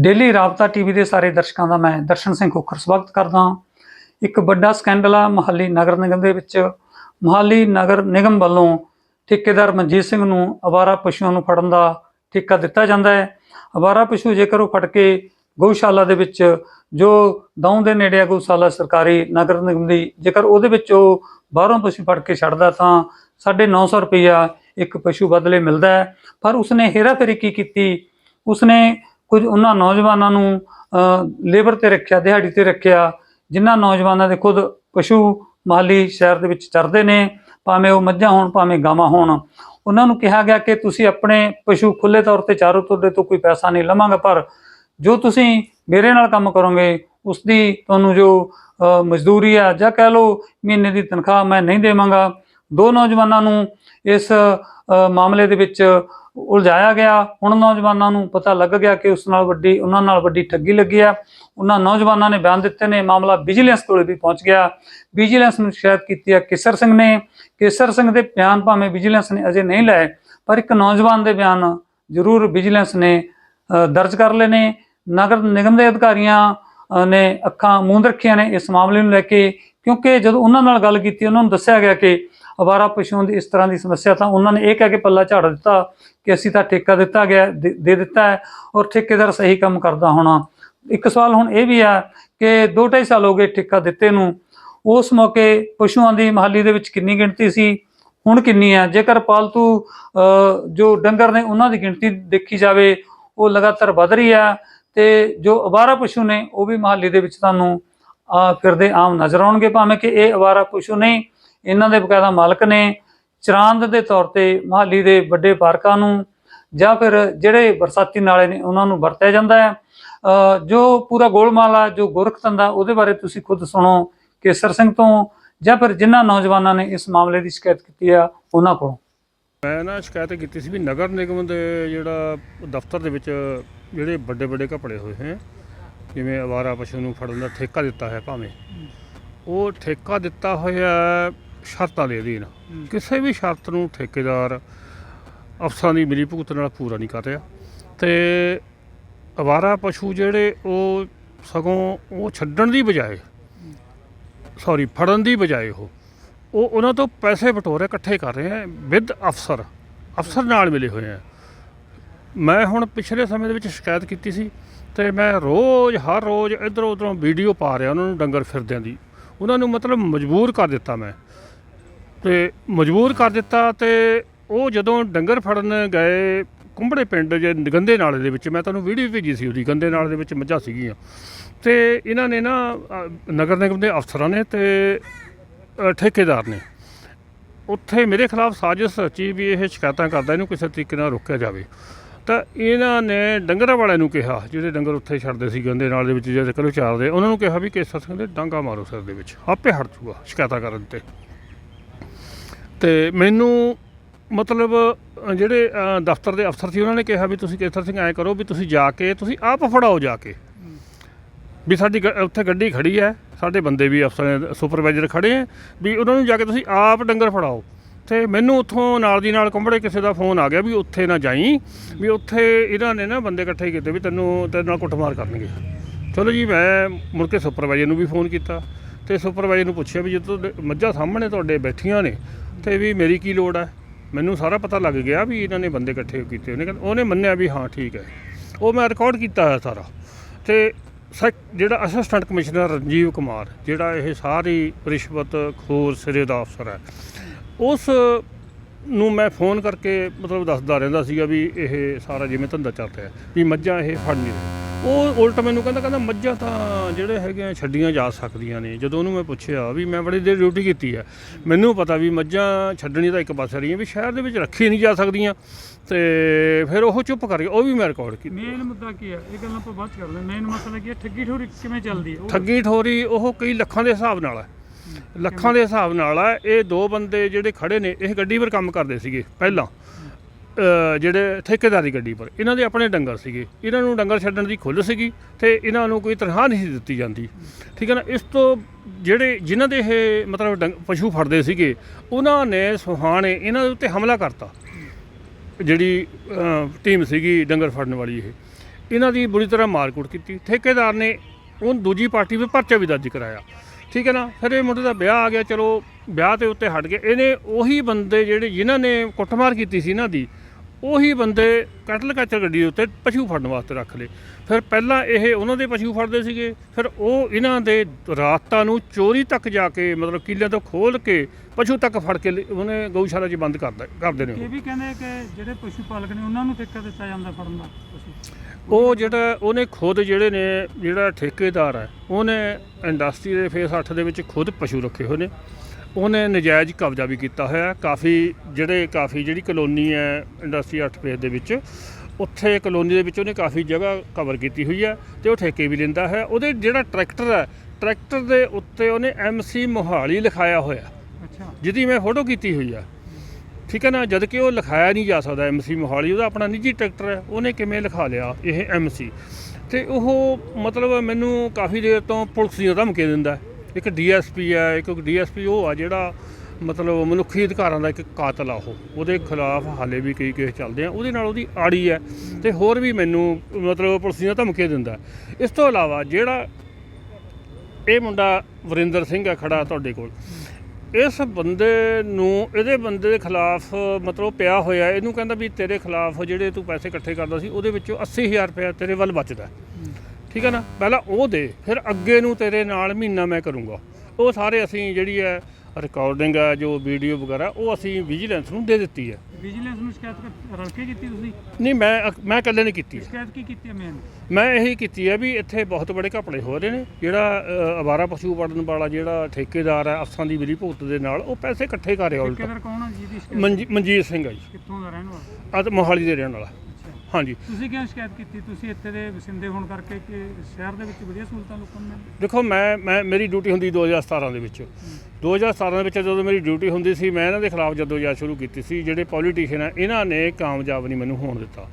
Daily ਰਾਬਤਾ TV ਦੇ ਸਾਰੇ ਦਰਸ਼ਕਾਂ ਦਾ ਮੈਂ ਦਰਸ਼ਨ ਸਿੰਘ ਖੋਖਰ ਸਵਾਗਤ ਕਰਦਾ ਹਾਂ। ਇੱਕ ਵੱਡਾ ਸਕੈਂਡਲ ਆ ਮਹਾਲੀ ਨਗਰ ਨਿਗਮ ਦੇ ਵਿੱਚ। ਮਹਾਲੀ ਨਗਰ ਨਿਗਮ ਵੱਲੋਂ ਠੇਕੇਦਾਰ ਮਨਜੀਤ ਸਿੰਘ ਨੂੰ ਅਵਾਰਾ ਪਸ਼ੂਆਂ ਨੂੰ ਫੜਨ ਦਾ ਠੇਕਾ ਦਿੱਤਾ ਜਾਂਦਾ ਹੈ। ਅਵਾਰਾ ਪਸ਼ੂ ਜੇਕਰ ਉਹ ਫੜ ਕੇ ਗਊਸ਼ਾਲਾ ਦੇ ਵਿੱਚ, ਜੋ ਦੌਂ ਦੇ ਨੇੜੇ ਆ ਗਊਸ਼ਾਲਾ ਸਰਕਾਰੀ ਨਗਰ ਨਿਗਮ ਦੀ, ਜੇਕਰ ਉਹਦੇ ਵਿੱਚ ਉਹ ਬਾਹਰੋਂ ਪਸ਼ੂ ਫੜ ਕੇ ਛੱਡਦਾ ਤਾਂ 950 ਰੁਪਈਆ ਇੱਕ ਪਸ਼ੂ ਬਦਲੇ ਮਿਲਦਾ ਹੈ। ਪਰ ਉਸਨੇ ਹੇਰਾਫੇਰੀ ਕੀ ਕੀਤੀ? ਉਸਨੇ ਕੁਝ ਉਹਨਾਂ ਨੌਜਵਾਨਾਂ ਨੂੰ ਲੇਬਰ ਤੇ ਰੱਖਿਆ, ਦਿਹਾੜੀ ਤੇ ਰੱਖਿਆ, ਜਿਨ੍ਹਾਂ ਨੌਜਵਾਨਾਂ ਦੇ ਖੁਦ ਪਸ਼ੂ ਮਾਲੀ ਸ਼ਹਿਰ ਦੇ ਵਿੱਚ ਚਰਦੇ ਨੇ, ਭਾਵੇਂ ਉਹ ਮੱਝਾਂ ਹੋਣ, ਭਾਵੇਂ ਗਾਵਾਂ ਹੋਣ। ਉਹਨਾਂ ਨੂੰ ਕਿਹਾ ਗਿਆ ਕਿ ਤੁਸੀਂ ਆਪਣੇ ਪਸ਼ੂ ਖੁੱਲੇ ਤੌਰ ਤੇ ਚਾਰੋ ਤੁਹਾਡੇ ਤੋਂ ਕੋਈ ਪੈਸਾ ਨਹੀਂ ਲਵਾਂਗਾ, ਪਰ ਜੋ ਤੁਸੀਂ ਮੇਰੇ ਨਾਲ ਕੰਮ ਕਰੋਗੇ, ਉਸ ਦੀ ਤੁਹਾਨੂੰ ਜੋ ਮਜ਼ਦੂਰੀ ਆ, ਜਾਂ ਕਹਿ ਲਓ ਮਹੀਨੇ ਦੀ ਤਨਖਾਹ ਮੈਂ ਨਹੀਂ ਦੇਵਾਂਗਾ, ਦੋ ਨੌਜਵਾਨਾਂ ਨੂੰ ਇਸ ਮਾਮਲੇ ਦੇ ਵਿੱਚ ਉਲਝਾਇਆ ਗਿਆ। ਹੁਣ ਨੌਜਵਾਨਾਂ ਨੂੰ ਪਤਾ ਲੱਗ ਗਿਆ ਕਿ ਉਸ ਨਾਲ ਵੱਡੀ, ਉਹਨਾਂ ਨਾਲ ਵੱਡੀ ਠੱਗੀ ਲੱਗੀ ਹੈ ਉਹਨਾਂ ਨੌਜਵਾਨਾਂ ਨੇ ਬਿਆਨ ਦਿੱਤੇ ਨੇ, ਮਾਮਲਾ ਵਿਜੀਲੈਂਸ ਕੋਲ ਵੀ ਪਹੁੰਚ ਗਿਆ। ਵਿਜੀਲੈਂਸ ਨੂੰ ਸ਼ਿਕਾਇਤ ਕੀਤੀ ਹੈ ਕਿਸਰ ਸਿੰਘ ਨੇ। ਕਿਸਰ ਸਿੰਘ ਦੇ ਬਿਆਨ ਭਾਵੇਂ ਵਿਜੀਲੈਂਸ ਨੇ ਅਜੇ ਨਹੀਂ ਲਏ, ਪਰ ਇੱਕ ਨੌਜਵਾਨ ਦੇ ਬਿਆਨ ਜ਼ਰੂਰ ਵਿਜੀਲੈਂਸ ਨੇ ਦਰਜ ਕਰ ਲਏ ਨੇ। ਨਗਰ ਨਿਗਮ ਦੇ ਅਧਿਕਾਰੀਆਂ ਨੇ ਅੱਖਾਂ ਮੂੰਦ ਰੱਖੀਆਂ ਨੇ ਇਸ ਮਾਮਲੇ ਨੂੰ ਲੈ ਕੇ। ਕਿਉਂਕਿ ਜਦੋਂ ਉਹਨਾਂ ਨਾਲ ਗੱਲ ਕੀਤੀ, ਉਹਨਾਂ ਨੂੰ ਦੱਸਿਆ ਗਿਆ ਕਿ ਅਵਾਰਾ ਪਸ਼ੂਆਂ ਦੀ ਇਸ ਤਰ੍ਹਾਂ ਦੀ ਸਮੱਸਿਆ, ਤਾਂ ਉਹਨਾਂ ਨੇ ਇਹ ਕਹਿ ਕੇ ਪੱਲਾ ਝਾੜ ਦਿੱਤਾ ਕਿ ਅਸੀਂ ਤਾਂ ਠੇਕਾ ਦਿੱਤਾ ਗਿਆ, ਦੇ ਦੇ ਦਿੱਤਾ ਹੈ ਔਰ ਠੇਕੇਦਾਰ ਸਹੀ ਕੰਮ ਕਰਦਾ ਹੋਣਾ। ਇੱਕ ਸਵਾਲ ਹੁਣ ਇਹ ਵੀ ਆ ਕਿ 2.5 ਸਾਲ ਹੋ ਗਏ ਠੇਕਾ ਦਿੱਤੇ ਨੂੰ, ਉਸ ਮੌਕੇ ਪਸ਼ੂਆਂ ਦੀ ਮਹਾਲੀ ਦੇ ਵਿੱਚ ਕਿੰਨੀ ਗਿਣਤੀ ਸੀ? ਹੁਣ ਕਿੰਨੀ ਹੈ? ਜੇਕਰ ਪਾਲਤੂ ਜੋ ਡੰਗਰ ਨੇ ਉਹਨਾਂ ਦੀ ਗਿਣਤੀ ਦੇਖੀ ਜਾਵੇ, ਉਹ ਲਗਾਤਾਰ ਵਧ ਰਹੀ ਹੈ ਤੇ ਜੋ ਅਵਾਰਾ ਪਸ਼ੂ ਨੇ, ਉਹ ਵੀ ਮਹਾਲੀ ਦੇ ਵਿੱਚ ਤੁਹਾਨੂੰ ਫਿਰਦੇ ਆਮ ਨਜ਼ਰ ਆਉਣਗੇ, ਭਾਵੇਂ ਕਿ ਇਹ ਅਵਾਰਾ ਪਸ਼ੂ ਨਹੀਂ ਇਹਨਾਂ ਦੇ ਬਕਾਇਦਾ ਮਾਲਕ ਨੇ ਚਰਾਂਦ ਦੇ ਤੌਰ ਤੇ ਮਹਾਲੀ ਦੇ ਵੱਡੇ ਪਾਰਕਾਂ ਨੂੰ ਜਾਂ ਫਿਰ ਜਿਹੜੇ ਬਰਸਾਤੀ ਨਾਲੇ ਨੇ ਉਹਨਾਂ ਨੂੰ ਵਰਤਿਆ ਜਾਂਦਾ ਹੈ। ਜੋ ਪੂਰਾ ਗੋਲਮਾਲ ਆ, ਜੋ ਗੋਰਖ ਧੰਦਾ, ਉਹਦੇ ਬਾਰੇ ਤੁਸੀਂ ਖੁਦ ਸੁਣੋ ਕੇਸਰ ਸਿੰਘ ਤੋਂ ਜਾਂ ਫਿਰ ਜਿਨ੍ਹਾਂ ਨੌਜਵਾਨਾਂ ਨੇ ਇਸ ਮਾਮਲੇ ਦੀ ਸ਼ਿਕਾਇਤ ਕੀਤੀ ਆ, ਉਹਨਾਂ ਕੋਲੋਂ। ਮੈਂ ਨਾ ਸ਼ਿਕਾਇਤ ਕੀਤੀ ਸੀ ਵੀ ਨਗਰ ਨਿਗਮ ਦੇ ਜਿਹੜਾ ਦਫ਼ਤਰ ਦੇ ਵਿੱਚ ਜਿਹੜੇ ਵੱਡੇ ਵੱਡੇ ਕੱਪੜੇ ਹੋਏ ਹੈ, ਜਿਵੇਂ ਅਵਾਰਾ ਪਸ਼ੂ ਨੂੰ ਫੜਨ ਦਾ ਠੇਕਾ ਦਿੱਤਾ ਹੈ ਭਾਵੇਂ, ਉਹ ਠੇਕਾ ਦਿੱਤਾ ਹੋਇਆ ਸ਼ਰਤਾਂ ਦੇ ਅਧੀਨ। ਕਿਸੇ ਵੀ ਸ਼ਰਤ ਨੂੰ ਠੇਕੇਦਾਰ ਅਫਸਰਾਂ ਦੀ ਮਿਲੀ ਭੁਗਤ ਨਾਲ ਪੂਰਾ ਨਹੀਂ ਕਰ ਰਿਹਾ। ਤੇ ਅਵਾਰਾ ਪਸ਼ੂ ਜਿਹੜੇ ਉਹ ਸਗੋਂ ਉਹ ਛੱਡਣ ਦੀ ਬਜਾਏ ਸੌਰੀ ਫੜਨ ਦੀ ਬਜਾਏ ਉਹ ਉਹ ਉਹਨਾਂ ਤੋਂ ਪੈਸੇ ਬਟੋਰੇ ਇਕੱਠੇ ਕਰ ਰਹੇ ਆ ਵਿਦ ਅਫਸਰ। ਅਫਸਰ ਨਾਲ ਮਿਲੇ ਹੋਏ ਆ। ਮੈਂ ਹੁਣ ਪਿਛਲੇ ਸਮੇਂ ਦੇ ਵਿੱਚ ਸ਼ਿਕਾਇਤ ਕੀਤੀ ਸੀ ਤੇ ਮੈਂ ਰੋਜ਼ ਹਰ ਰੋਜ਼ ਇਧਰੋਂ ਉਧਰੋਂ ਵੀਡੀਓ ਪਾ ਰਿਹਾ ਉਹਨਾਂ ਨੂੰ ਡੰਗਰ ਫਿਰਦਿਆਂ ਦੀ। ਉਹਨਾਂ ਨੂੰ ਮਤਲਬ ਮਜਬੂਰ ਕਰ ਦਿੱਤਾ ਮੈਂ। ਤੇ ਮਜਬੂਰ ਕਰ ਦਿੱਤਾ ਤੇ ਉਹ ਜਦੋਂ ਡੰਗਰ ਫੜਨ ਗਏ ਕੁੰਬੜੇ ਪਿੰਡ ਜੇ ਗੰਦੇ ਨਾਲੇ ਦੇ ਵਿੱਚ, ਮੈਂ ਤੁਹਾਨੂੰ ਵੀਡੀਓ ਭੇਜੀ ਸੀ ਉਹਦੀ, ਗੰਦੇ ਨਾਲੇ ਦੇ ਵਿੱਚ ਮੱਝਾਂ ਸੀਗੀਆਂ। ਤੇ ਇਹਨਾਂ ਨੇ ਨਾ ਨਗਰ ਨਿਗਮ ਦੇ ਅਫਸਰਾਂ ਨੇ ਤੇ ਠੇਕੇਦਾਰ ਨੇ। ਉੱਥੇ ਮੇਰੇ ਖਿਲਾਫ ਸਾਜ਼ਿਸ਼ ਰਚੀ ਵੀ ਇਹ ਸ਼ਿਕਾਇਤਾਂ ਕਰਦਾ ਇਹਨੂੰ ਕਿਸੇ ਤਰੀਕੇ ਨਾਲ ਰੋਕਿਆ ਜਾਵੇ। ਤਾਂ ਇਹਨਾਂ ਨੇ ਡੰਗਰਾਂ ਵਾਲਿਆਂ ਨੂੰ ਕਿਹਾ, ਜਿਹੜੇ ਡੰਗਰ ਉੱਥੇ ਛੱਡਦੇ ਸੀ ਗੰਦੇ ਨਾਲ ਦੇ ਵਿੱਚ, ਜਿਹੜੇ ਕਰੋ ਚਾਰਦੇ, ਉਹਨਾਂ ਨੂੰ ਕਿਹਾ ਵੀ ਕੇਸਰ ਸਿੰਘ ਦੇ ਡਾਂਗਾ ਮਾਰੋ ਸਿਰ ਦੇ ਵਿੱਚ, ਆਪੇ ਹਟ ਜੂਗਾ ਸ਼ਿਕਾਇਤਾਂ ਕਰਨ ਤੇ। ਤੇ ਮੈਨੂੰ ਮਤਲਬ ਜਿਹੜੇ ਦਫ਼ਤਰ ਦੇ ਅਫਸਰ ਸੀ, ਉਹਨਾਂ ਨੇ ਕਿਹਾ ਵੀ ਤੁਸੀਂ ਕੇਸਰ ਸਿੰਘ ਐਂ ਕਰੋ ਵੀ ਤੁਸੀਂ ਜਾ ਕੇ, ਤੁਸੀਂ ਆਪ ਫੜਾਓ ਜਾ ਕੇ। ਵੀ ਸਾਡੀ ਗ- ਉੱਥੇ ਗੱਡੀ ਖੜੀ ਹੈ, ਸਾਡੇ ਬੰਦੇ ਵੀ ਅਫਸਰ, ਸੁਪਰਵਾਈਜ਼ਰ ਖੜੇ ਹੈ, ਵੀ ਉਹਨਾਂ ਨੂੰ ਜਾ ਕੇ ਤੁਸੀਂ ਆਪ ਡੰਗਰ ਫੜਾਓ। ਤੇ ਮੈਨੂੰ ਉੱਥੋਂ ਨਾਲ ਦੀ ਨਾਲ ਕੰਬੜੇ ਕਿਸੇ ਦਾ ਫੋਨ ਆ ਗਿਆ ਵੀ ਉੱਥੇ ਨਾ ਜਾਈ, ਵੀ ਉੱਥੇ ਇਹਨਾਂ ਨੇ ਨਾ ਬੰਦੇ ਇਕੱਠੇ ਕੀਤੇ ਵੀ ਤੈਨੂੰ, ਤੇਰੇ ਨਾਲ ਕੁੱਟਮਾਰ ਕਰਨਗੇ। ਚਲੋ ਜੀ, ਮੈਂ ਮੁੜ ਕੇ ਸੁਪਰਵਾਈਜ਼ਰ ਨੂੰ ਵੀ ਫੋਨ ਕੀਤਾ ਤੇ ਸੁਪਰਵਾਈਜ਼ਰ ਨੂੰ ਪੁੱਛਿਆ ਵੀ ਜੇ ਤੁਹਾਡੇ, ਮੱਝਾਂ ਸਾਹਮਣੇ ਤੁਹਾਡੇ ਬੈਠੀਆਂ ਨੇ ਤੇ ਵੀ ਮੇਰੀ ਕੀ ਲੋੜ ਹੈ ਮੈਨੂੰ ਸਾਰਾ ਪਤਾ ਲੱਗ ਗਿਆ ਵੀ ਇਹਨਾਂ ਨੇ ਬੰਦੇ ਇਕੱਠੇ ਕੀਤੇ ਉਹਨੇ ਕਹਿੰਦਾ ਉਹਨੇ ਮੰਨਿਆ ਵੀ ਹਾਂ, ਠੀਕ ਹੈ। ਉਹ ਮੈਂ ਰਿਕਾਰਡ ਕੀਤਾ ਹੈ ਸਾਰਾ। ਤੇ ਸੈਕ, ਜਿਹੜਾ ਅਸਿਸਟੈਂਟ ਕਮਿਸ਼ਨਰ ਰਣਜੀਵ ਕੁਮਾਰ, ਜਿਹੜਾ ਇਹ ਸਾਰੀ ਰਿਸ਼ਵਤ ਖੋਰ ਸਿਰੇ ਦਾ ਅਫਸਰ ਹੈ, ਉਸ ਨੂੰ ਮੈਂ ਫੋਨ ਕਰਕੇ ਮਤਲਬ ਦੱਸਦਾ ਰਹਿੰਦਾ ਸੀਗਾ ਵੀ ਇਹ ਸਾਰਾ ਜਿਵੇਂ ਧੰਦਾ ਚੱਲ ਰਿਹਾ ਵੀ ਮੱਝਾਂ ਇਹ ਫੜ ਨਹੀਂ ਰਹੇ। ਉਹ ਉਲਟ ਮੈਨੂੰ ਕਹਿੰਦਾ ਕਹਿੰਦਾ ਮੱਝਾਂ ਤਾਂ ਜਿਹੜੇ ਹੈਗੇ ਆ ਛੱਡੀਆਂ ਜਾ ਸਕਦੀਆਂ ਨੇ। ਜਦੋਂ ਉਹਨੂੰ ਮੈਂ ਪੁੱਛਿਆ ਵੀ ਮੈਂ ਬੜੀ ਦੇਰ ਡਿਊਟੀ ਕੀਤੀ ਹੈ ਮੈਨੂੰ ਪਤਾ ਵੀ ਮੱਝਾਂ ਛੱਡਣੀ ਤਾਂ ਇੱਕ ਪਾਸੇ ਰਹੀਆਂ ਵੀ ਸ਼ਹਿਰ ਦੇ ਵਿੱਚ ਰੱਖੀ ਨਹੀਂ ਜਾ ਸਕਦੀਆਂ। ਤੇ ਫਿਰ ਉਹ ਚੁੱਪ ਕਰ ਗਿਆ ਉਹ ਵੀ ਮੈਂ ਰਿਕਾਰਡ ਕੀਤੀ। ਮੇਨ ਮੁੱਦਾ ਕੀ ਹੈ ਇਹ ਗੱਲਾਂ ਆਪਾਂ ਬਾਅਦ ਚ ਕਰਦੇ ਮੇਨ ਮਸਲਾ ਕੀ ਹੈ ਠੱਗੀ ਠੋਰੀ ਕਿਵੇਂ ਚੱਲਦੀ ਹੈ ਠੱਗੀ ਠੋਰੀ ਉਹ ਕਈ ਲੱਖਾਂ ਦੇ ਹਿਸਾਬ ਨਾਲ ਹੈ। ਲੱਖਾਂ ਦੇ ਹਿਸਾਬ ਨਾਲ ਹੈ ਇਹ ਦੋ ਬੰਦੇ ਜਿਹੜੇ ਖੜੇ ਨੇ ਇਹ ਗੱਡੀ ਪਰ ਕੰਮ ਕਰਦੇ ਸੀਗੇ ਪਹਿਲਾਂ। ਜਿਹੜੇ ਠੇਕੇਦਾਰੀ ਗੱਡੀ ਪਰ, ਇਹਨਾਂ ਦੇ ਆਪਣੇ ਡੰਗਰ ਸੀਗੇ। ਇਹਨਾਂ ਨੂੰ ਡੰਗਰ ਛੱਡਣ ਦੀ ਖੁੱਲ੍ਹ ਸੀਗੀ ਤੇ ਇਹਨਾਂ ਨੂੰ ਕੋਈ ਤਨਖਾਹ ਨਹੀਂ ਦਿੱਤੀ ਜਾਂਦੀ। ਠੀਕ ਹੈ ਨਾ? ਇਸ ਤੋਂ ਜਿਹੜੇ, ਜਿਨ੍ਹਾਂ ਦੇ ਇਹ ਮਤਲਬ ਡੰਗ- ਪਸ਼ੂ ਫੜਦੇ ਸੀਗੇ, ਉਹਨਾਂ ਨੇ ਸੁਹਾਣੇ ਇਹਨਾਂ ਦੇ ਉੱਤੇ ਹਮਲਾ ਕਰਤਾ। ਜਿਹੜੀ ਟੀਮ ਸੀਗੀ ਡੰਗਰ ਫੜਨ ਵਾਲੀ ਇਹ। ਇਹਨਾਂ ਦੀ ਬੁਰੀ ਤਰ੍ਹਾਂ ਮਾਰਕੁੱਟ ਕੀਤੀ। ਠੇਕੇਦਾਰ ਨੇ ਉਹ ਦੂਜੀ ਪਾਰਟੀ 'ਤੇ ਪਰਚਾ ਵੀ ਦਰਜ ਕਰਾਇਆ। ਠੀਕ ਹੈ ਨਾ? ਫਿਰ ਇਹ ਮੁੰਡੇ ਦਾ ਵਿਆਹ ਆ ਗਿਆ, ਚਲੋ, ਵਿਆਹ ਤੇ ਉੱਤੇ ਹਟ ਗਏ। ਇਹਨੇ ਉਹੀ ਬੰਦੇ ਜਿਹੜੇ ਜਿਨ੍ਹਾਂ ਨੇ ਕੁੱਟਮਾਰ ਕੀਤੀ ਸੀ ਇਹਨਾਂ ਦੀ ਉਹੀ ਬੰਦੇ ਕਟਲ ਕਾਚਰ ਗੱਡੀ ਦੇ ਉੱਤੇ ਪਸ਼ੂ ਫੜਨ ਵਾਸਤੇ ਰੱਖ ਲਏ। ਫਿਰ ਪਹਿਲਾਂ ਇਹ ਉਹਨਾਂ ਦੇ ਪਸ਼ੂ ਫੜਦੇ ਸੀਗੇ ਫਿਰ ਉਹ ਇਹਨਾਂ ਦੇ ਰਾਤਾਂ ਨੂੰ ਚੋਰੀ ਤੱਕ ਜਾ ਕੇ ਮਤਲਬ ਕਿੱਲਿਆਂ ਤੋਂ ਖੋਲ ਕੇ ਪਸ਼ੂ ਤੱਕ ਫੜ ਕੇ ਲਿ- ਉਹਨੇ ਗਊਸ਼ਾਲਾ 'ਚ ਬੰਦ ਕਰਦਾ ਕਰਦੇ ਨੇ ਉਹ। ਇਹ ਵੀ ਕਹਿੰਦੇ ਕਿ ਜਿਹੜੇ ਪਸ਼ੂ ਪਾਲਕ ਨੇ ਉਹਨਾਂ ਨੂੰ ਠੇਕਾ ਦਿੱਤਾ ਜਾਂਦਾ ਫੜਨ ਦਾ ਪਸ਼ੂ। ਉਹ ਜਿਹੜਾ ਉਹਨੇ ਖੁਦ ਜਿਹੜੇ ਨੇ ਜਿਹੜਾ ਠੇਕੇਦਾਰ ਹੈ ਉਹਨੇ ਇੰਡਸਟਰੀ ਦੇ ਫੇਸ 8 ਦੇ ਵਿੱਚ ਖੁਦ ਪਸ਼ੂ ਰੱਖੇ ਹੋਏ ਨੇ। ਉਹਨੇ ਨਜਾਇਜ਼ ਕਬਜ਼ਾ ਵੀ ਕੀਤਾ ਹੋਇਆ। ਹੈ। ਕਾਫੀ ਜਿਹੜੇ ਕਾਫੀ ਜਿਹੜੀ ਕਲੋਨੀ ਹੈ ਇੰਡਸਟਰੀ 8 ਫੇਸ ਦੇ ਵਿੱਚ ਉੱਥੇ ਕਲੋਨੀ ਦੇ ਵਿੱਚ ਉਹਨੇ ਕਾਫੀ ਜਗ੍ਹਾ ਕਵਰ ਕੀਤੀ ਹੋਈ ਹੈ ਤੇ ਉਹ ਠੇਕੇ ਵੀ ਲੈਂਦਾ ਹੈ। ਉਹਦੇ ਜਿਹੜਾ ਟਰੈਕਟਰ ਹੈ ਟਰੈਕਟਰ ਦੇ ਉੱਤੇ ਉਹਨੇ ਐਮਸੀ ਮੋਹਾਲੀ ਲਿਖਾਇਆ ਹੋਇਆ। ਅੱਛਾ। ਜਿਹਦੀ ਮੈਂ ਫੋਟੋ ਕੀਤੀ ਹੋਈ ਆ। ਠੀਕ ਹੈ ਨਾ? ਜਦ ਕਿ ਉਹ ਲਿਖਾਇਆ ਨਹੀਂ ਜਾ ਸਕਦਾ ਐਮਸੀ ਮੋਹਾਲੀ। ਉਹਦਾ ਆਪਣਾ ਨਿੱਜੀ ਟਰੈਕਟਰ ਹੈ। ਉਹਨੇ ਕਿਵੇਂ ਲਿਖਾ ਲਿਆ ਇਹ ਐਮਸੀ ਤੇ ਉਹ ਮਤਲਬ ਮੈਨੂੰ ਕਾਫੀ ਦੇਰ ਤੋਂ ਪੁਲਿਸ ਦੀਆਂ ਧਮਕੀਆਂ ਦਿੰਦਾ ਹੈ। ਇੱਕ ਡੀਐਸਪੀ ਹੈ ਇੱਕ ਡੀਐਸਪੀ ਉਹ ਆ ਜਿਹੜਾ ਮਤਲਬ ਮਨੁੱਖੀ ਅਧਿਕਾਰਾਂ ਦਾ ਇੱਕ ਕਾਤਲ ਆ ਉਹ। ਉਹਦੇ ਖਿਲਾਫ ਹਾਲੇ ਵੀ ਕਈ ਕੇਸ ਚੱਲਦੇ ਆ। ਉਹਦੇ ਨਾਲ ਉਹਦੀ ਆੜੀ ਹੈ ਤੇ ਹੋਰ ਵੀ ਮੈਨੂੰ ਮਤਲਬ ਪੁਲਿਸ ਦੀਆਂ ਧਮਕੀਆਂ ਦਿੰਦਾ ਇਸ ਤੋਂ ਇਲਾਵਾ ਜਿਹੜਾ ਇਹ ਮੁੰਡਾ ਵਰਿੰਦਰ ਸਿੰਘ ਹੈ ਖੜਾ ਤੁਹਾਡੇ ਕੋਲ, ਇਸ ਬੰਦੇ ਨੂੰ, ਇਹਦੇ ਬੰਦੇ ਦੇ ਖਿਲਾਫ ਮਤਲਬ ਪਿਆ ਹੋਇਆ, ਇਹਨੂੰ ਕਹਿੰਦਾ ਵੀ ਤੇਰੇ ਖਿਲਾਫ ਜਿਹੜੇ ਤੂੰ ਪੈਸੇ ਇਕੱਠੇ ਕਰਦਾ ਸੀ, ਉਹਦੇ ਵਿੱਚੋਂ 80000 ਰੁਪਏ ਤੇਰੇ ਵੱਲ ਬਚਦਾ ਠੀਕ ਹੈ ਨਾ? ਪਹਿਲਾਂ ਉਹ ਦੇ ਫਿਰ ਅੱਗੇ ਨੂੰ ਤੇਰੇ ਨਾਲ ਮਹੀਨਾ ਮੈਂ ਕਰੂੰਗਾ। ਉਹ ਸਾਰੇ ਅਸੀਂ ਜਿਹੜੀ ਹੈ ਰਿਕਾਰਡਿੰਗ ਹੈ ਜੋ ਵੀਡੀਓ ਵਗੈਰਾ ਉਹ ਅਸੀਂ ਵਿਜੀਲੈਂਸ ਨੂੰ ਦੇ ਦਿੱਤੀ ਹੈ। ਵਿਜੀਲੈਂਸ ਨੂੰ ਸ਼ਿਕਾਇਤ ਕਰ- ਰਲ ਕੇ ਕੀਤੀ ਤੁਸੀਂ? ਨਹੀਂ ਮੈਂ ਮੈਂ ਇਕੱਲੇ ਨੇ ਕੀਤੀ ਸ਼ਿਕਾਇਤ ਕੀ ਕੀਤੀ ਹੈ ਮੇਨ ਮੈਂ ਇਹੀ ਕੀਤੀ ਹੈ ਵੀ ਇੱਥੇ ਬਹੁਤ ਬੜੇ ਘਪਲੇ ਹੋ ਰਹੇ ਨੇ। ਜਿਹੜਾ ਅ, ਅਵਾਰਾ ਪਸ਼ੂ ਵੜਨ ਵਾਲਾ ਜਿਹੜਾ ਠੇਕੇਦਾਰ ਹੈ ਅਫਸਰਾਂ ਦੀ ਮਿਲੀ ਭੁਗਤ ਦੇ ਨਾਲ ਉਹ ਪੈਸੇ ਇਕੱਠੇ ਕਰ ਰਿਹਾ ਉਲਟਾ। ਠੇਕੇਦਾਰ ਕੌਣ ਹੈ ਜਿਹਦੀ ਸ਼ਿਕਾਇਤ? ਮਨਜੀ- ਮਨਜੀਤ ਸਿੰਘ ਹੈ ਜੀ। ਕਿੱਥੋਂ ਦਾ ਰਹਿਣ ਵਾਲਾ? ਤੇ ਮੋਹਾਲੀ ਦੇ ਰਹਿਣ ਵਾਲਾ। ਹਾਂਜੀ। ਤੁਸੀਂ ਕਿਉਂ ਸ਼ਿਕਾਇਤ ਕੀਤੀ? ਤੁਸੀਂ ਇੱਥੇ ਦੇ ਵਸਿੰਦੇ ਹੋਣ ਕਰਕੇ ਕਿ ਸ਼ਹਿਰ ਦੇ ਵਿੱਚ ਵਧੀਆ ਸਹੂਲਤਾਂ ਲੋਕਾਂ ਨੂੰ ਮਿਲਦੀਆਂ? ਦੇਖੋ ਮੈਂ ਮੈਂ ਮੇਰੀ ਡਿਊਟੀ ਹੁੰਦੀ 2017 ਦੇ ਵਿੱਚ। 2017 ਦੇ ਵਿੱਚ ਜਦੋਂ ਮੇਰੀ ਡਿਊਟੀ ਹੁੰਦੀ ਸੀ ਮੈਂ ਇਹਨਾਂ ਦੇ ਖਿਲਾਫ ਜਦੋਜਹਿਦ ਸ਼ੁਰੂ ਕੀਤੀ ਸੀ ਜਿਹੜੇ ਪੋਲੀਟੀਸ਼ੀਅਨ ਆ ਇਹਨਾਂ ਨੇ ਕਾਮਯਾਬ ਨਹੀਂ ਮੈਨੂੰ ਹੋਣ ਦਿੱਤਾ।